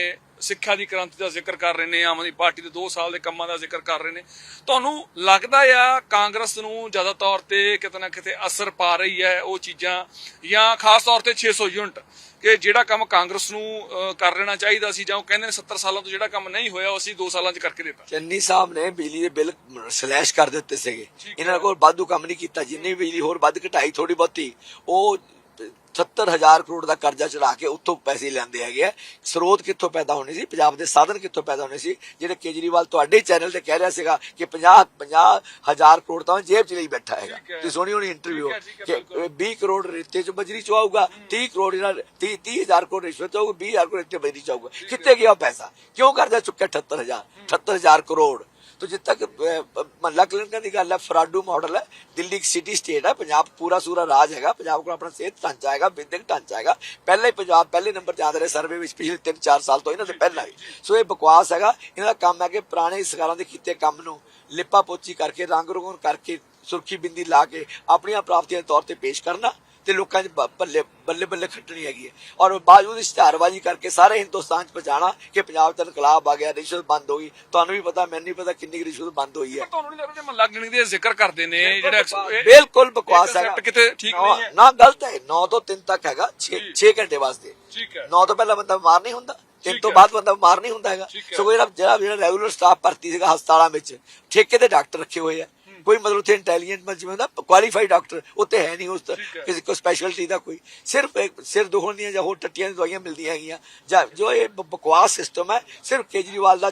ਸਿੱਖਿਆ ਦੀ ਕ੍ਰਾਂਤੀ ਦਾ ਜ਼ਿਕਰ ਕਰ ਰਹੇ ਨੇ ਆਮ ਆਦਮੀ ਪਾਰਟੀ ਦੇ 2 ਸਾਲ ਦੇ ਕੰਮਾਂ ਦਾ ਜ਼ਿਕਰ ਕਰ ਰਹੇ ਨੇ। ਤੁਹਾਨੂੰ ਲੱਗਦਾ ਆ ਕਾਂਗਰਸ ਨੂੰ ਜ਼ਿਆਦਾ ਤੌਰ ਤੇ ਕਿਤੇ ਨਾ ਕਿਤੇ ਅਸਰ ਪਾ ਰਹੀ ਹੈ ਉਹ ਚੀਜ਼ਾਂ? ਜਾਂ ਖਾਸ ਤੌਰ ਤੇ 600 ਯੂਨਿਟ ਕਿ ਜਿਹੜਾ ਕੰਮ ਕਾਂਗਰਸ ਨੂੰ ਕਰ ਲੈਣਾ ਚਾਹੀਦਾ ਸੀ ਜਾਂ ਉਹ ਕਹਿੰਦੇ ਨੇ 70 ਸਾਲਾਂ ਤੋਂ ਜਿਹੜਾ ਕੰਮ ਨਹੀਂ ਹੋਇਆ ਉਹ ਅਸੀਂ 2 ਸਾਲਾਂ 'ਚ ਕਰਕੇ ਦਿੱਤਾ। ਚੰਨੀ ਸਾਹਿਬ ਨੇ ਬਿਜਲੀ ਦੇ ਬਿੱਲ ਸਲੈਸ਼ ਕਰ ਦਿੱਤੇ ਸੀਗੇ। ਇਹਨਾਂ ਕੋਲ ਵਾਧੂ ਕੰਮ ਨਹੀਂ ਕੀਤਾ ਜਿੰਨੀ ਬਿਜਲੀ ਹੋਰ ਵੱਧ ਘਟਾਈ ਥੋੜੀ ਬਹੁਤੀ ਉਹ 70000 ਕਰੋੜ ਦਾ ਕਰਜ਼ਾ ਚੜਾ ਕੇ ਉੱਥੋਂ ਪੈਸੇ ਲੈਂਦੇ ਹੈਗੇ ਆ। ਸਰੋਤ ਕਿੱਥੋਂ ਪੈਦਾ ਹੋਣੇ ਸੀ? ਪੰਜਾਬ ਦੇ ਸਾਧਨ ਕਿੱਥੋਂ ਪੈਦਾ ਹੋਣੇ ਸੀ? ਜਿਹੜੇ ਕੇਜਰੀਵਾਲ ਤੁਹਾਡੇ ਚੈਨਲ ਤੇ ਕਹਿ ਰਿਹਾ ਸੀਗਾ ਕਿ 50 50000 ਕਰੋੜ ਤਾਂ ਜੇਬ 'ਚ ਲਈ ਬੈਠਾ ਹੈਗਾ। ਤੁਸੀਂ ਸੁਣੀ ਹੋਣੀ ਇੰਟਰਵਿਊ ਕਿ ਬਿਲਕੁਲ। 20 ਕਰੋੜ ਰੇਤੇ 'ਚ ਬਜਰੀ 'ਚ ਆਊਗਾ 30 ਕਰੋੜ ਜਿਹੜਾ 30 30000 ਕਰੋੜ ਰਿਸ਼ਵਤ ਆਊਗਾ 20000 ਕਰੋੜ ਰੇਤੇ ਬਜਰੀ 'ਚ ਆਊਗਾ। ਕਿੱਥੇ ਗਿਆ ਪੈਸਾ? ਕਿਉਂ ਕਰਜ਼ਾ ਚੁੱਕਿਆ? 78000 78000 ਕਰੋੜ। ਤੋ ਜਿੱਦ ਤੱਕ ਮਹੱਲਾ ਕਲੀਨਿਕਾਂ ਦੀ ਗੱਲ ਹੈ, ਫਰਾਡੂ ਮਾਡਲ ਹੈ, ਦਿੱਲੀ ਇੱਕ ਸਿਟੀ ਸਟੇਟ ਹੈ, ਪੰਜਾਬ ਪੂਰਾ ਸੂਰਾ ਰਾਜ ਹੈਗਾ, ਪੰਜਾਬ ਕੋਲ ਆਪਣਾ ਸਿਹਤ ਢਾਂਚਾ ਹੈਗਾ ਵਿਦਿਅਕ ਢਾਂਚਾ ਹੈਗਾ, ਪਹਿਲਾਂ ਹੀ ਪੰਜਾਬ, ਪਹਿਲੇ ਨੰਬਰ ਤੇ ਆਦਰ ਹੈ ਸਰਵੇ ਵਿੱਚ ਪਿਛਲੇ 3-4 ਸਾਲ ਤੋਂ ਇਹਨਾਂ ਦੇ ਪਹਿਲਾਂ ਹੀ। ਸੋ ਇਹ ਬਕਵਾਸ ਹੈਗਾ, ਇਹਨਾਂ ਦਾ ਕੰਮ ਹੈ ਕਿ ਪੁਰਾਣੇ ਸਰਕਾਰਾਂ ਦੇ ਕੀਤੇ ਕੰਮ ਨੂੰ ਲਿਪਾ ਪੋਚੀ ਕਰਕੇ, ਰੰਗ ਰੋਗਨ ਕਰਕੇ, ਸੁਰਖੀ ਬਿੰਦੀ ਲਾ ਕੇ, ਆਪਣੀਆਂ ਪ੍ਰਾਪਤੀਆਂ ਦੇ ਤੌਰ ਤੇ ਪੇਸ਼ ਕਰਨਾ ਤੇ ਲੋਕਾਂ ਬ- ਬੱਲੇ ਬੱਲੇ ਬੱਲੇ ਖੱਟਣੀ ਹੈਗੀ ਹੈ। ਔਰ ਬਾਵਜੂਦ ਇਸ਼ਤਿਹਾਰਬਾਜ਼ੀ ਕਰਕੇ ਸਾਰੇ ਹਿੰਦੁਸਤਾਨ 'ਚ ਪਹੁੰਚਾਣਾ ਕਿ ਪੰਜਾਬ 'ਚ ਇਨਕਲਾਬ ਆ ਗਿਆ ਰਿਸ਼ਵਤ ਬੰਦ ਹੋ ਗਈ। ਤੁਹਾਨੂੰ ਵੀ ਪਤਾ ਮੈਨੂੰ ਵੀ ਪਤਾ ਕਿੰਨੀ ਰਿਸ਼ਵਤ ਬੰਦ ਹੋਈ ਹੈ। ਪਰ ਤੁਹਾਨੂੰ ਨਹੀਂ ਲੱਗਦਾ ਜੇ ਮਹੱਲਾ ਗਿਣਤੀ ਦੇ ਜ਼ਿਕਰ ਕਰਦੇ ਨੇ ਜਿਹੜਾ ਐਕਸ- ਇਹ- ਬਿਲਕੁਲ ਬਕਵਾਸ ਕਿਤੇ ਠੀਕ ਨਹੀਂ ਹੈ। ਨਾ ਗਲਤ ਹੈ। 9 ਤੋਂ 3 ਤੱਕ ਹੈਗਾ। 6 ਜੀ। 6 ਘੰਟੇ ਵਾਸਤੇ। ਠੀਕ ਹੈ। 9 ਤੋਂ ਪਹਿਲਾਂ ਬੰਦਾ ਬਿਮਾਰ ਨਹੀਂ ਹੁੰਦਾ। ਤਿੰਨ ਤੋਂ। ਬਾਅਦ ਬੰਦਾ ਬਿਮਾਰ ਨਹੀਂ ਹੁੰਦਾ ਹੈਗਾ। ਸਗੋਂ ਜਿਹੜਾ ਜਿਹੜਾ ਜਿਹੜਾ ਰੈਗੂਲਰ ਸਟਾਫ ਭਰਤੀ ਸੀਗਾ ਹਸਪਤਾਲਾਂ ਵਿੱਚ ਠੇਕੇ ਤੇ ਡਾਕਟਰ ਰੱਖੇ ਹੋਏ ਆ। ਕੋਈ ਮਤਲਬ ਉੱਥੇ ਇੰਟੈਲੀਜੈਂਟ ਮਤਲਬ ਜਿਵੇਂ ਹੁੰਦਾ ਕੁਆਲੀਫਾਈਡ ਡਾਕਟਰ ਉੱਥੇ ਹੈ ਨਹੀਂ ਉਸ। ਕਿਸੇ ਕੋ ਸਪੈਸ਼ਲਟੀ ਦਾ ਕੋਈ ਸਿਰਫ ਇੱਕ ਸਿਰ ਦੁਖਣ ਦੀਆਂ ਜਾਂ ਹੋਰ ਟੱਟੀਆਂ ਦੀਆਂ ਦਵਾਈਆਂ ਮਿਲਦੀਆਂ ਹੈਗੀਆਂ ਜਾਂ ਜੋ ਇਹ ਬਕਵਾਸ ਸਿਸਟਮ ਹੈ ਸਿਰਫ ਕੇਜਰੀਵਾਲ ਦਾ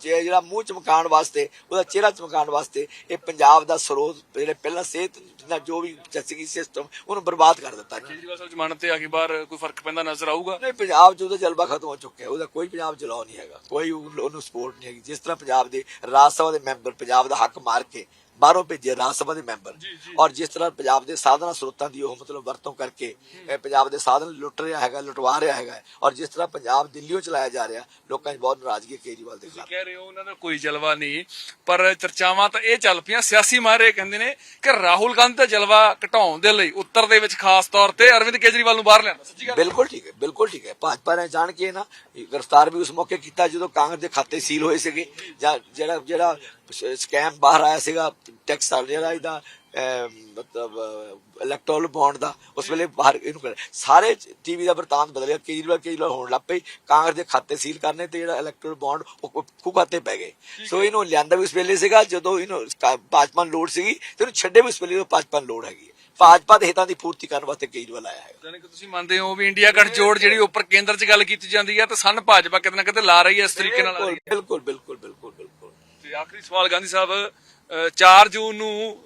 ਜਿਹੜਾ ਮੂੰਹ ਚਮਕਾਉਣ ਵਾਸਤੇ ਉਹਦਾ ਚਿਹਰਾ ਚਮਕਾਉਣ ਵਾਸਤੇ ਇਹ ਪੰਜਾਬ ਦਾ ਸਰੋਤ ਜਿਹੜੇ ਪਹਿਲਾਂ ਸਿਹਤ ਦਾ ਜੋ ਵੀ ਚਸਕੀ ਸਿਸਟਮ ਉਹਨੂੰ ਬਰਬਾਦ ਕਰ ਦਿੱਤਾ ਜੀ ਕੇਜਰੀਵਾਲ ਸਾਹਿਬ ਜ਼ਮਾਨਤ ਤੇ ਆ ਕੇ ਬਾਹਰ ਕੋਈ ਫ਼ਰਕ ਪੈਂਦਾ ਨਜ਼ਰ ਆਊਗਾ? ਨਹੀਂ ਪੰਜਾਬ 'ਚ ਉਹਦਾ ਜਲਵਾ ਖਤਮ ਹੋ ਚੁੱਕਿਆ ਉਹਦਾ ਕੋਈ ਪੰਜਾਬ ਚਲਾਉ ਨਹੀਂ ਹੈਗਾ। ਕੋਈ ਉਹ- ਉਹਨੂੰ ਸਪੋਰਟ ਨਹੀਂ ਹੈਗੀ। ਜਿਸ ਤਰ੍ਹਾਂ ਪੰਜਾਬ ਦੇ ਰਾਜ ਸਭਾ ਦੇ ਮੈਂਬਰ ਪੰਜਾਬ ਦਾ ਹੱਕ ਮਾਰ ਕੇ ਬਾਹਰੋਂ ਭੇਜੇ ਰਾਜ ਸਭਾ ਦੇ ਮੈਂਬਰ। ਔਰ ਜਿਸ ਤਰ੍ਹਾਂ ਪੰਜਾਬ ਦੇ ਸਾਧਨਾ ਸਰੋਤਾਂ ਦੀ ਉਹ ਮਤਲਬ ਵਰਤੋਂ ਕਰਕੇ ਪੰਜਾਬ ਦੇ ਸਾਧਨ ਲੁੱਟ ਰਿਹਾ ਹੈਗਾ ਲੁਟਵਾ ਰਿਹਾ ਹੈਗਾ ਔਰ ਜਿਸ ਤਰ੍ਹਾਂ ਪੰਜਾਬ ਦਿੱਲੀੋਂ ਚਲਾਇਆ ਜਾ ਰਿਹਾ ਲੋਕਾਂ 'ਚ ਬਹੁਤ ਨਾਰਾਜ਼ਗੀ ਕੇਜਰੀਵਾਲ ਦੇ ਖਿਲਾਫ। ਕਹਿ ਰਹੇ ਹੋ ਉਹਨਾਂ ਦਾ ਕੋਈ ਜਲਵਾ ਨਹੀਂ ਪਰ ਚਰਚਾਵਾਂ ਤਾਂ ਇਹ ਚੱਲ ਪਈਆਂ। ਸਿਆਸੀ ਮਾਰੇ ਕਹਿੰਦੇ ਨੇ ਕਿ ਰਾਹੁਲ ਗਾਂਧੀ ਦਾ ਜਲਵਾ ਘਟਾਉਣ ਦੇ ਲਈ ਉੱਤਰ ਦੇ ਵਿੱਚ ਖਾਸ ਤੌਰ ਤੇ ਅਰਵਿੰਦ ਕੇਜਰੀਵਾਲ ਨੂੰ ਬਾਹਰ ਲਿਆਂਦਾ ਸੱਚੀ ਗੱਲ ਬਿਲਕੁਲ ਠੀਕ ਹੈ ਬਿਲਕੁਲ ਠੀਕ ਹੈ। ਭਾਜਪਾ ਨੇ ਜਾਣ ਕੇ ਨਾ ਗ੍ਰਿਫਤਾਰ ਵੀ ਉਸ ਮੌਕੇ ਕੀਤਾ ਜਦੋਂ ਕਾਂਗਰਸ ਦੇ ਖਾਤੇ ਸੀਲ ਹੋਏ ਸੀਗੇ ਜਾਂ ਜਿਹੜਾ ਜਿਹੜਾ ਸਕੈਮ ਬਾਹਰ ਆਇਆ ਸੀਗਾ ਟੈਕਸ ਇਹਦਾ ਅਮ, ਮਤਲਬ ਇਲੈਕਟੋਰਲ ਬੌਂਡ ਦਾ ਉਸ ਵੇਲੇ ਬਾਹਰ ਇਹਨੂੰ ਕਰ ਸਾਰੇ ਟੀਵੀ ਦਾ ਵਰਤਾਂਤ ਬਦਲਿਆ ਕੇਜਰੀਵਾਲ ਕੇਜਰੀਵਾਲ ਹੋਣ ਲੱਗ ਪਈ ਕਾਂਗਰਸ ਦੇ ਖਾਤੇ ਸੀਲ ਕਰਨੇ ਤੇ ਜਿਹੜਾ ਇਲੈਕਟੋਰਲ ਬੌਂਡ ਉਹ ਖੂ ਖਾਤੇ ਪੈ ਗਏ। ਸੋ ਇਹਨੂੰ ਲਿਆਂਦਾ ਵੀ ਉਸ ਵੇਲੇ ਸੀਗਾ ਜਦੋਂ ਇਹਨੂੰ ਭਾਜਪਾ ਨੂੰ ਲੋੜ ਸੀਗੀ ਤੇ ਇਹਨੂੰ ਛੱਡੇ ਵੀ ਉਸ ਵੇਲੇ ਭਾਜਪਾ ਨੂੰ ਲੋੜ ਹੈਗੀ। ਭਾਜਪਾ ਦੇ ਹਿੱਤਾਂ ਦੀ ਪੂਰਤੀ ਕਰਨ ਵਾਸਤੇ ਕੇਜਰੀਵਾਲ ਆਇਆ ਹੈ ਜਾਨੀ ਕਿ ਤੁਸੀਂ ਮੰਨਦੇ ਹੋ ਵੀ ਇੰਡੀਆ ਗੱਠਜੋੜ ਜਿਹੜੀ ਉੱਪਰ ਕੇਂਦਰ 'ਚ ਗੱਲ ਕੀਤੀ ਜਾਂਦੀ ਹੈ ਤੇ ਸਨ ਭਾਜਪਾ ਕਿਤੇ ਨਾ ਕਿਤੇ ਲਾ ਰਹੀ ਹੈ ਇਸ ਤਰੀਕੇ ਨਾਲ ਬਿਲਕੁਲ ਬਿਲਕੁਲ ਬਿਲਕੁਲ। ਤੇ ਆਖਰੀ ਸਵਾਲ ਗਾਂਧੀ ਸਾਹਿਬ ਅ, 4 ਜੂਨ ਨੂੰ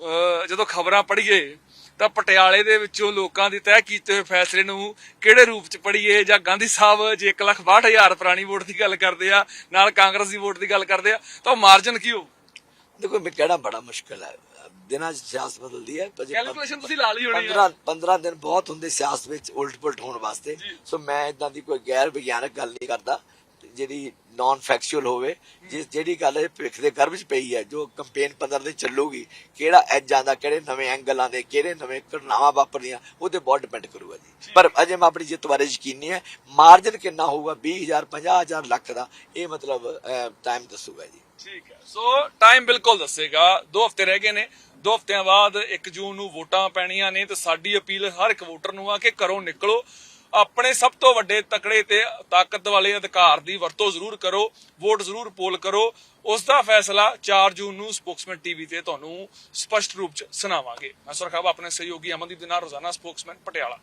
ਜਦੋਂ ਖਬਰਾਂ ਪੜ੍ਹੀਏ ਤਾਂ ਪਟਿਆਲੇ ਦੇ ਵਿੱਚੋਂ ਲੋਕਾਂ ਦੇ ਤੈਅ ਕੀਤੇ ਹੋਏ ਫੈਸਲੇ ਨੂੰ ਕਿਹੜੇ ਰੂਪ 'ਚ ਪੜ੍ਹੀਏ? ਜਾਂ ਗਾਂਧੀ ਸਾਹਿਬ ਜੇ 1,62,000 ਪੁਰਾਣੀ ਵੋਟ ਦੀ ਗੱਲ ਕਰਦੇ ਆ ਨਾਲ ਕਾਂਗਰਸ ਦੀ ਵੋਟ ਦੀ ਗੱਲ ਕਰਦੇ ਆ ਤਾਂ ਮਾਰਜਨ ਕੀ ਹੋ ਦੇਖੋ ਮੈਂ ਕਹਿਣਾ ਬੜਾ ਮੁਸ਼ਕਲ ਹੈ। ਦਿਨਾਂ ਸਿਆਸਤ ਬਦਲਦੀ ਹੈ ਕੈਲਕੂਲੇਸ਼ਨ ਤੁਸੀਂ ਲਾ ਲਈ ਹੋਣੀ ਆ। 15 15 ਦਿਨ ਬਹੁਤ ਹੁੰਦੇ ਸਿਆਸਤ ਵਿੱਚ ਉਲਟ ਪੁਲਟ ਹੋਣ ਵਾਸਤੇ। ਸੋ ਮੈਂ ਇਦਾਂ ਦੀ ਕੋਈ ਗੈਰ ਵਿਗਿਆਨਕ ਗੱਲ ਨਹੀਂ ਕਰਦਾ। ਜਿਹੜੀ ਨਾਨ ਫੈਕਚੁਅਲ ਹੋਵੇ ਜਿਸ ਜਿਹੜੀ ਗੱਲ ਇਹ ਭਵਿੱਖ ਦੇ ਗਰਭ 'ਚ ਪਈ ਹੈ ਜੋ ਕੰਪੇਨ 15 ਦਿਨ ਚੱਲੂਗੀ ਕਿਹੜਾ ਐਜ ਆਂਦਾ ਕਿਹੜੇ ਨਵੇਂ ਐਂਗਲਾਂ ਦੇ ਕਿਹੜੇ ਨਵੇਂ ਘਟਨਾਵਾਂ ਵਾਪਰਦੀਆਂ ਉਹਦੇ ਬਹੁਤ ਡਿਪੈਂਡ ਕਰੂਗਾ ਜੀ। ਪਰ ਅਜੇ ਮੈਂ ਆਪਣੀ ਜਿੱਤ ਬਾਰੇ ਯਕੀਨੀ ਹੈ ਮਾਰਜਨ ਕਿੰਨਾ ਹੋਊਗਾ 20000 50000 ਲੱਖ ਦਾ ਇਹ ਮਤਲਬ ਟਾਈਮ ਦੱਸੂਗਾ ਜੀ। ਠੀਕ ਹੈ। ਸੋ ਟਾਈਮ ਬਿਲਕੁਲ ਦੱਸੇਗਾ। 2 ਹਫ਼ਤੇ ਰਹਿ ਗਏ ਨੇ। 2 ਹਫ਼ਤਿਆਂ ਬਾਅਦ 1 ਜੂਨ ਨੂੰ ਵੋਟਾਂ ਪੈਣੀਆਂ ਨੇ ਤੇ ਸਾਡੀ ਅਪੀਲ ਹਰ ਇੱਕ ਵੋਟਰ ਨੂੰ ਆ ਕਿ ਘਰੋਂ ਨਿਕਲੋ। ਆਪਣੇ ਸਭ ਤੋਂ ਵੱਡੇ ਤਕੜੇ ਤੇ ਤਾਕਤ ਵਾਲੇ ਅਧਿਕਾਰ ਦੀ ਵਰਤੋਂ ਜ਼ਰੂਰ ਕਰੋ, ਵੋਟ ਜ਼ਰੂਰ ਪੋਲ ਕਰੋ। ਉਸ ਦਾ ਫੈਸਲਾ 4 ਜੂਨ ਨੂੰ ਸਪੋਕਸਮੈਨ ਟੀਵੀ ਤੇ ਤੁਹਾਨੂੰ ਸਪਸ਼ਟ ਰੂਪ ਚ ਸੁਣਾਵਾਂਗੇ। ਮੈਂ ਸੁਰਖਾਬ ਆਪਣੇ ਸਹਿਯੋਗੀ ਅਮਨਦੀਪ ਦੇ ਨਾਲ ਰੋਜ਼ਾਨਾ ਸਪੋਕਸਮੈਨ ਪਟਿਆਲਾ।